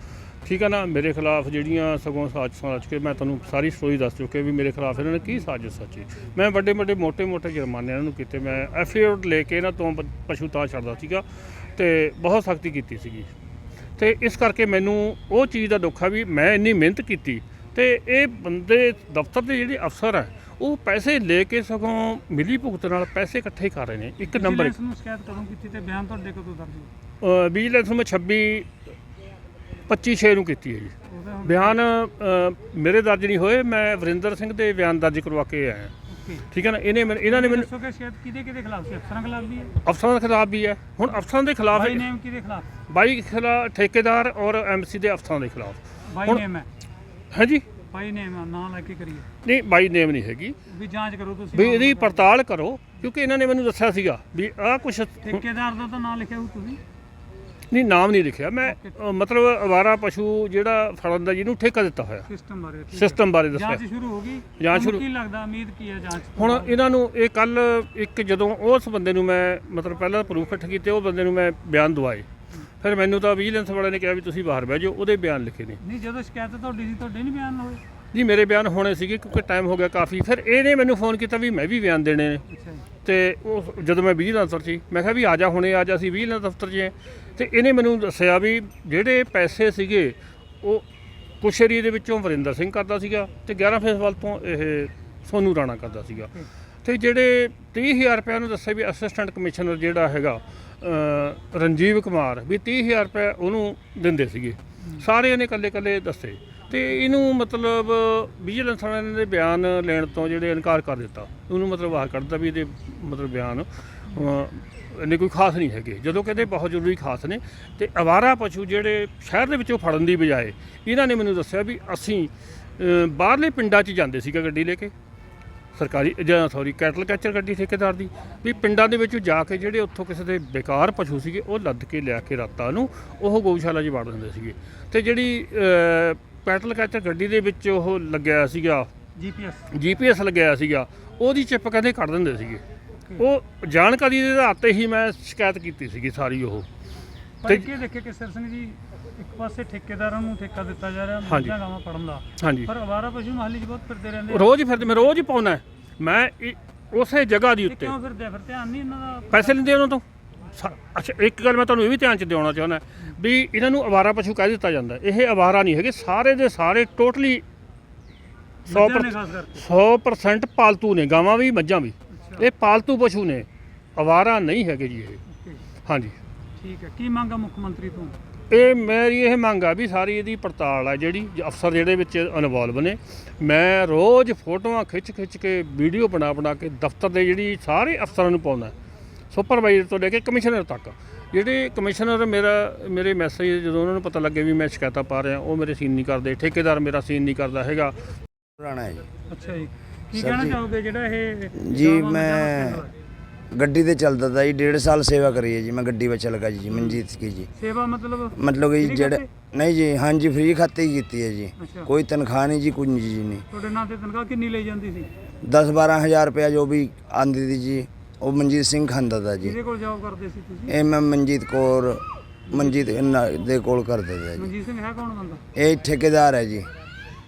ਠੀਕ ਆ ਨਾ? ਮੇਰੇ ਖਿਲਾਫ ਜਿਹੜੀਆਂ ਸਗੋਂ ਸਾਜ਼ਿਸ਼ਾਂ ਰਚ ਕੇ ਮੈਂ ਤੁਹਾਨੂੰ ਸਾਰੀ ਸਟੋਰੀ ਦੱਸ ਚੁੱਕਿਆ ਵੀ ਮੇਰੇ ਖਿਲਾਫ ਇਹਨਾਂ ਨੇ ਕੀ ਸਾਜ਼ਿਸ਼ ਸੱਚੀ ਮੈਂ ਵੱਡੇ ਵੱਡੇ ਮੋٹے ਮੋٹے ਜੁਰਮਾਨੇ ਇਹਨਾਂ ਨੂੰ ਕੀਤੇ। ਮੈਂ ਐਫੀਡੇਵਿਟ ਲੈ ਕੇ ਇਹਨਾਂ ਤੋਂ ਪਸ਼ੂ ਤਾਂ ਛੱਡਦਾ ਸੀਗਾ ਤੇ ਬਹੁਤ ਸਖਤੀ ਕੀਤੀ ਸੀਗੀ। ਤੇ ਇਸ ਕਰਕੇ ਮੈਨੂੰ ਉਹ ਚੀਜ਼ ਦਾ ਦੁੱਖ ਆ ਵੀ ਮੈਂ ਇੰਨੀ ਮਿਹਨਤ ਕੀਤੀ ਤੇ ਇਹ ਬੰਦੇ ਦਫ਼ਤਰ ਦੇ ਜਿਹੜੇ ਅਫਸਰ ਆ ਉਹ ਪੈਸੇ ਲੈ ਕੇ ਸਗੋਂ ਮਿਲੀ ਭੁਗਤ ਨਾਲ ਪੈਸੇ ਇਕੱਠੇ ਕਰ ਰਹੇ ਨੇ ਇੱਕ ਨੰਬਰ Vigilance ਨੂੰ ਸ਼ਿਕਾਇਤ ਕਦੋਂ ਕੀਤੀ ਤੇ ਬਿਆਨ ਤੁਹਾਡੇ ਕਦੋਂ ਦਰਜ ਹੋਇਆ? ਵਿਜੀਲੈਂਸ ਨੂੰ ਮੈਂ 26 25 ਛੇ ਨੂੰ ਕੀਤੀ ਹੈ ਜੀ। ਬਿਆਨ ਮੇਰੇ ਦਰਜ ਨਹੀਂ ਹੋਏ ਮੈਂ ਵਰਿੰਦਰ ਸਿੰਘ ਦੇ ਬਿਆਨ ਦਰਜ ਕਰਵਾ ਕੇ ਆਇਆ। ਠੀਕ ਹੈ ਨਾ? ਇਹਨੇ ਇਹਨਾਂ ਨੇ ਮੈਨੂੰ ਦੱਸੋ ਕਿ ਸ਼ਿਕਾਇਤ ਕਿਹਦੇ ਕਿਹਦੇ ਖਿਲਾਫ ਸੀ? ਅਫਸਰਾਂ ਖਿਲਾਫ ਵੀ ਹੈ? ਅਫਸਰਾਂ ਦੇ ਖਿਲਾਫ ਵੀ ਹੈ। ਹੁਣ ਅਫਸਰਾਂ ਦੇ ਖਿਲਾਫ ਬਾਈ ਨੇਮ ਕਿਹਦੇ ਖਿਲਾਫ? ਬਾਈ ਖਿਲਾਫ ਠੇਕੇਦਾਰ ਔਰ ਐਮਸੀ ਦੇ ਅਫਸਰਾਂ ਦੇ ਖਿਲਾਫ। ਬਾਈ ਹੁਣ- ਨੇਮ ਹੈ। ਹਾਂਜੀ? ਬਾਈ ਨੇਮ ਆ ਨਾਂ ਲੈ ਕੇ ਕਰੀਏ। ਨਹੀਂ ਬਾਈ ਨੇਮ ਨਹੀਂ ਹੈਗੀ। ਵੀ ਜਾਂਚ ਕਰੋ ਤੁਸੀਂ ਵੀ ਇਹਦੀ ਪੜਤਾਲ ਕਰੋ ਕਿਉਂਕਿ ਇਹਨਾਂ ਨੇ ਮੈਨੂੰ ਦੱਸਿਆ ਸੀਗਾ ਵੀ ਆਹ ਕੁਛ ਠੇਕੇਦਾਰ ਦਾ ਤਾਂ ਨਾਂ ਲਿਖਿਆ ਹੋ ਤੁਸੀਂ? ਨਹੀਂ ਨਾਮ ਨਹੀਂ ਲਿਖਿਆ। ਮੈਂ ਅ, ਮਤਲਬ ਅਵਾਰਾ ਪਸ਼ੂ ਜਿਹੜਾ ਫੜਨ ਦਾ ਜਿਹਨੂੰ ਠੇਕਾ ਦਿੱਤਾ ਹੋਇਆ। ਸਿਸਟਮ ਬਾਰੇ ਠੀਕ ਹੈ। ਸਿਸਟਮ ਬਾਰੇ ਦੱਸਿਆ। ਜਾਂਚ ਸ਼ੁਰੂ ਹੋ ਗਈ। ਜਾਂਚ ਤੁਹਾਨੂੰ ਸ਼ੁਰੂ- ਕੀ ਲੱਗਦਾ ਉਮੀਦ ਕੀ ਹੈ ਜਾਂਚ ਤੋਂ? ਹੁਣ ਇਹਨਾਂ ਨੂੰ ਇਹ ਕੱਲ ਇੱਕ ਜਦੋਂ ਉਸ ਬੰਦੇ ਨੂੰ ਮੈਂ ਮਤਲਬ ਪਹਿਲਾਂ ਪ੍ਰੂਫ ਇਕੱਠੇ ਕੀਤੇ ਉਹ ਬੰਦੇ ਨੂੰ ਮੈਂ ਬਿਆਨ ਦਵਾਏ। ਫਿਰ ਮੈਨੂੰ ਤਾਂ ਵਿਜੀਲੈਂਸ ਵਾਲਿਆਂ ਨੇ ਕਿਹਾ ਵੀ ਤੁਸੀਂ ਬਾਹਰ ਬਹਿ ਜਾਓ ਉਹਦੇ ਬਿਆਨ ਲਿਖੇ ਨੇ। ਨਹੀਂ ਜਦੋਂ ਸ਼ਿਕਾਇਤ ਤੁਹਾਡੀ ਸੀ ਤੁਹਾਡੇ ਨਹੀਂ ਬਿਆਨ ਹੋਏ? ਜੀ ਮੇਰੇ ਬਿਆਨ ਹੋਣੇ ਸੀਗੇ ਕਿਉਂਕਿ ਟਾਈਮ ਹੋ ਗਿਆ ਕਾਫੀ। ਫਿਰ ਇਹਨੇ ਮੈਨੂੰ ਫੋਨ ਕੀਤਾ ਵੀ ਮੈਂ ਵੀ ਬਿਆਨ ਦੇਣੇ ਨੇ। ਤੇ ਉਹ ਜਦੋਂ ਮੈਂ ਵਿਜੀਲੈਂਸ ਦਫ਼ਤਰ 'ਚ ਸੀ ਮੈਂ ਕਿਹਾ ਵੀ ਆ ਜਾ ਹੁਣੇ ਆ ਜਾ ਅਸੀਂ ਵਿਜੀਲੈਂਸ ਦਫ਼ਤਰ 'ਚ ਤੇ ਇਹਨੇ ਮੈਨੂੰ ਦੱਸਿਆ ਵੀ ਜਿਹੜੇ ਪੈਸੇ ਸੀਗੇ ਉਹ ਕੁਛ ਏਰੀਏ ਦੇ ਵਿੱਚੋਂ ਵਰਿੰਦਰ ਸਿੰਘ ਕਰਦਾ ਸੀਗਾ ਤੇ 11 ਫੇਸ ਵੱਲ ਤੋਂ ਇਹ ਸੋਨੂ ਰਾਣਾ ਕਰਦਾ ਸੀਗਾ। ਤੇ ਜਿਹੜੇ 30000 ਰੁਪਏ ਨੂੰ ਦੱਸਿਆ ਵੀ ਅਸਿਸਟੈਂਟ ਕਮਿਸ਼ਨਰ ਜਿਹੜਾ ਹੈਗਾ ਰਣਜੀਵ ਕੁਮਾਰ ਵੀ 30000 ਰੁਪਏ ਉਹਨੂੰ ਦਿੰਦੇ ਸੀਗੇ। ਸਾਰੇ ਇਹਨੇ ਇਕੱਲੇ ਇਕੱਲੇ ਦੱਸੇ। ਤੇ ਇਹਨੂੰ ਮਤਲਬ ਵਿਜੀਲੈਂਸ ਵਾਲਿਆਂ ਦੇ ਬਿਆਨ ਲੈਣ ਤੋਂ ਜਿਹੜੇ ਇਨਕਾਰ ਕਰ ਦਿੱਤਾ। ਉਹਨੂੰ ਮਤਲਬ ਬਾਹਰ ਕੱਢਦਾ ਵੀ ਇਹਦੇ ਮਤਲਬ ਬਿਆਨ ਇੰਨੇ ਕੋਈ ਖਾਸ ਨਹੀਂ ਹੈਗੇ। ਜਦੋਂ ਕਹਿੰਦੇ ਬਹੁਤ ਜ਼ਰੂਰੀ ਖਾਸ ਨੇ, ਤੇ ਅਵਾਰਾ ਪਸ਼ੂ ਜਿਹੜੇ ਸ਼ਹਿਰ ਦੇ ਵਿੱਚੋਂ ਫੜਨ ਦੀ ਬਜਾਏ, ਇਹਨਾਂ ਨੇ ਮੈਨੂੰ ਦੱਸਿਆ ਵੀ ਅਸੀਂ ਬਾਹਰਲੇ ਪਿੰਡਾਂ 'ਚ ਜਾਂਦੇ ਸੀਗਾ ਗੱਡੀ ਲੈ ਕੇ। ਸਰਕਾਰੀ ਜਾਂ ਸੌਰੀ ਕੈਟਲ ਕੈਚਰ ਗੱਡੀ ਠੇਕੇਦਾਰ ਦੀ ਵੀ ਪਿੰਡਾਂ ਦੇ ਵਿੱਚ ਜਾ ਕੇ ਜਿਹੜੇ ਉੱਥੋਂ ਕਿਸੇ ਦੇ ਬੇਕਾਰ ਪਸ਼ੂ ਸੀਗੇ ਉਹ ਲੱਦ ਕੇ ਲਿਆ ਕੇ ਰਾਤਾਂ ਨੂੰ ਉਹ ਗਊਸ਼ਾਲਾ 'ਚ ਵੜ ਦਿੰਦੇ ਸੀਗੇ। ਤੇ ਜਿਹੜੀ ਅ, ਕੈਟਲ ਕੈਚਰ ਗੱਡੀ ਦੇ ਵਿੱਚ ਉਹ ਲੱਗਿਆ ਸੀਗਾ ਜੀਪੀਐਸ ਜੀਪੀਐਸ ਲੱਗਿਆ ਸੀਗਾ ਉਹਦੀ ਚਿੱਪ ਕਹਿੰਦੇ ਕੱਢ ਦਿੰਦੇ ਸੀਗੇ। ਉਹ ਜਾਣਕਾਰੀ ਦੇ ਆਧਾਰ ਤੇ ਹੀ ਮੈਂ ਸ਼ਿਕਾਇਤ ਕੀਤੀ ਸੀਗੀ ਸਾਰੀ ਉਹ। ਤੇ- ਕੀ ਦੇਖੇ ਕਿ ਸਰ ਸਿੰਘ ਜੀ ਇੱਕ ਪਾਸੇ ਠੇਕੇਦਾਰਾਂ ਨੂੰ ਠੇਕਾ ਦਿੱਤਾ ਜਾ ਰਿਹਾ ਹਾਂਜੀ। ਮੱਝਾਂ ਗਾਵਾਂ ਫੜਨ ਦਾ। ਹਾਂਜੀ। ਪਰ ਅਵਾਰਾ ਪਸ਼ੂ ਮਹੱਲੇ 'ਚ ਬਹੁਤ ਫਿਰਦੇ ਰਹਿੰਦੇ ਆ। ਰੋਜ਼ ਹੀ ਫਿਰਦੇ ਮੈਂ ਰੋਜ਼ ਹੀ ਪਾਉਣਾ ਮੈਂ ਉਸੇ ਜਗ੍ਹਾ ਦੀ ਇਹ ਉੱਤੇ। ਕਿਉਂ ਫਿਰਦੇ ਆ? ਫਿਰ? ਧਿਆਨ ਨਹੀਂ ਇਹਨਾਂ ਦਾ? ਪੈਸੇ ਲੈਂਦੇ ਉਹਨਾਂ ਤੋਂ? ਸਾ- ਅੱਛਾ ਇੱਕ ਗੱਲ ਮੈਂ ਤੁਹਾਨੂੰ ਇਹ ਵੀ ਧਿਆਨ ਚ ਦਿਵਾਉਣਾ ਚਾਹੁੰਦਾ ਵੀ ਇਹਨਾਂ ਨੂੰ ਅਵਾਰਾ ਪਸ਼ੂ ਕਹਿ ਦਿੱਤਾ ਜਾਂਦਾ। ਇਹ ਅਵਾਰਾ ਨਹੀਂ ਹੈਗੇ ਸਾਰੇ ਦੇ ਸਾਰੇ ਟੋਟਲੀ 100% ਮੱਝਾਂ ਨੇ ਖਾਸ ਕਰਕੇ। 100% ਪਾਲਤੂ ਨੇ ਗਾਵਾਂ ਵੀ ਮੱਝਾਂ ਵੀ। ਅੱਛਾ। ਇਹ ਪਾਲਤੂ ਪਸ਼ੂ ਨੇ। ਅਵਾਰਾ ਨਹੀਂ ਹੈਗੇ ਜੀ ਇਹ। ਓਕੇ ਹਾਂਜੀ। ਠੀਕ ਹੈ। ਕੀ ਮੰਗਾ ਮੁੱਖ ਮੰਤਰੀ ਤੋਂ? ਇਹ ਮੇਰੀ ਇਹ ਮੰਗ ਆ ਵੀ ਸਾਰੀ ਇਹਦੀ ਪੜਤਾਲ ਆ ਜਿਹੜੀ ਅਫਸਰ ਜਿਹੜੇ ਵਿੱਚ ਇਨਵੋਲਵ ਨੇ ਮੈਂ ਰੋਜ਼ ਫੋਟੋਆਂ ਖਿੱਚ ਖਿੱਚ ਕੇ ਵੀਡੀਓ ਬਣਾ ਬਣਾ ਕੇ ਦਫ਼ਤਰ ਦੇ ਜਿਹੜੀ ਸਾਰੇ ਅਫਸਰਾਂ ਨੂੰ ਪਾਉਂਦਾ ਸੁਪਰਵਾਈਜ਼ਰ ਤੋਂ ਲੈ ਕੇ ਕਮਿਸ਼ਨਰ ਤੱਕ। ਜਿਹੜੇ ਕਮਿਸ਼ਨਰ ਮੇਰਾ ਮੇਰੇ ਮੈਸੇਜ ਜਦੋਂ ਉਹਨਾਂ ਨੂੰ ਪਤਾ ਲੱਗੇ ਵੀ ਮੈਂ ਸ਼ਿਕਾਇਤਾਂ ਪਾ ਰਿਹਾ ਉਹ ਮੇਰੇ ਸੀਨ ਨਹੀਂ ਕਰਦੇ ਠੇਕੇਦਾਰ ਮੇਰਾ ਸੀਨ ਨਹੀਂ ਕਰਦਾ ਹੈਗਾ। ਰਾਣਾ ਹੈ ਜੀ। ਅੱਛਾ ਜੀ। ਕੀ ਕਹਿਣਾ ਚਾਹੋਗੇ ਜਿਹੜਾ ਇਹ ਜੀ, ਮੈਂ-? ਗੱਡੀ ਤੇ ਚੱਲਦਾ ਤਾ ਜੀ ਡੇਢ ਸਾਲ ਸੇਵਾ ਕਰੀ ਹੈ ਜੀ ਮੈਂ ਗੱਡੀ ਵਿੱਚ ਲਗਾ ਜੀ ਮਨਜੀਤ ਕੀ ਜੀ। ਸੇਵਾ ਮਤਲਬ ਮਤਲਬ ਕਿ ਜਿਹੜਾ ਖਾਤੇ? ਨਹੀਂ ਜੀ ਹਾਂਜੀ ਫ੍ਰੀ ਖਾਤੇ ਹੀ ਕੀਤੀ ਹੈ ਜੀ। ਅੱਛਾ। ਕੋਈ ਤਨਖਾਹ ਨਹੀਂ ਜੀ ਕੁਝ ਜੀ ਨਹੀਂ। ਤੁਹਾਡੇ ਨਾਂ ਤੇ ਤਨਖਾਹ ਕਿੰਨੀ ਲਈ ਜਾਂਦੀ ਸੀ? 10 12000 ਰੁਪਇਆ ਜੋ ਵੀ ਆਂਦੀ ਸੀ ਜੀ ਉਹ ਮਨਜੀਤ ਸਿੰਘ ਖਾਂਦਾ ਤਾ ਜੀ। ਕਿਹਦੇ ਕੋਲ ਜੌਬ ਕਰਦੇ ਸੀ ਤੁਸੀਂ? ਇਹ ਮੈਂ ਮਨਜੀਤ ਕੌਰ ਮਨਜੀਤ ਇਹਨਾਂ ਦੇ ਕੋਲ ਕਰਦਾ ਤਾ ਜੀ। ਮਨਜੀਤ ਸਿੰਘ ਹੈ ਕੌਣ ਬੰਦਾ? ਇਹ ਠੇਕੇਦਾਰ ਹੈ ਜੀ।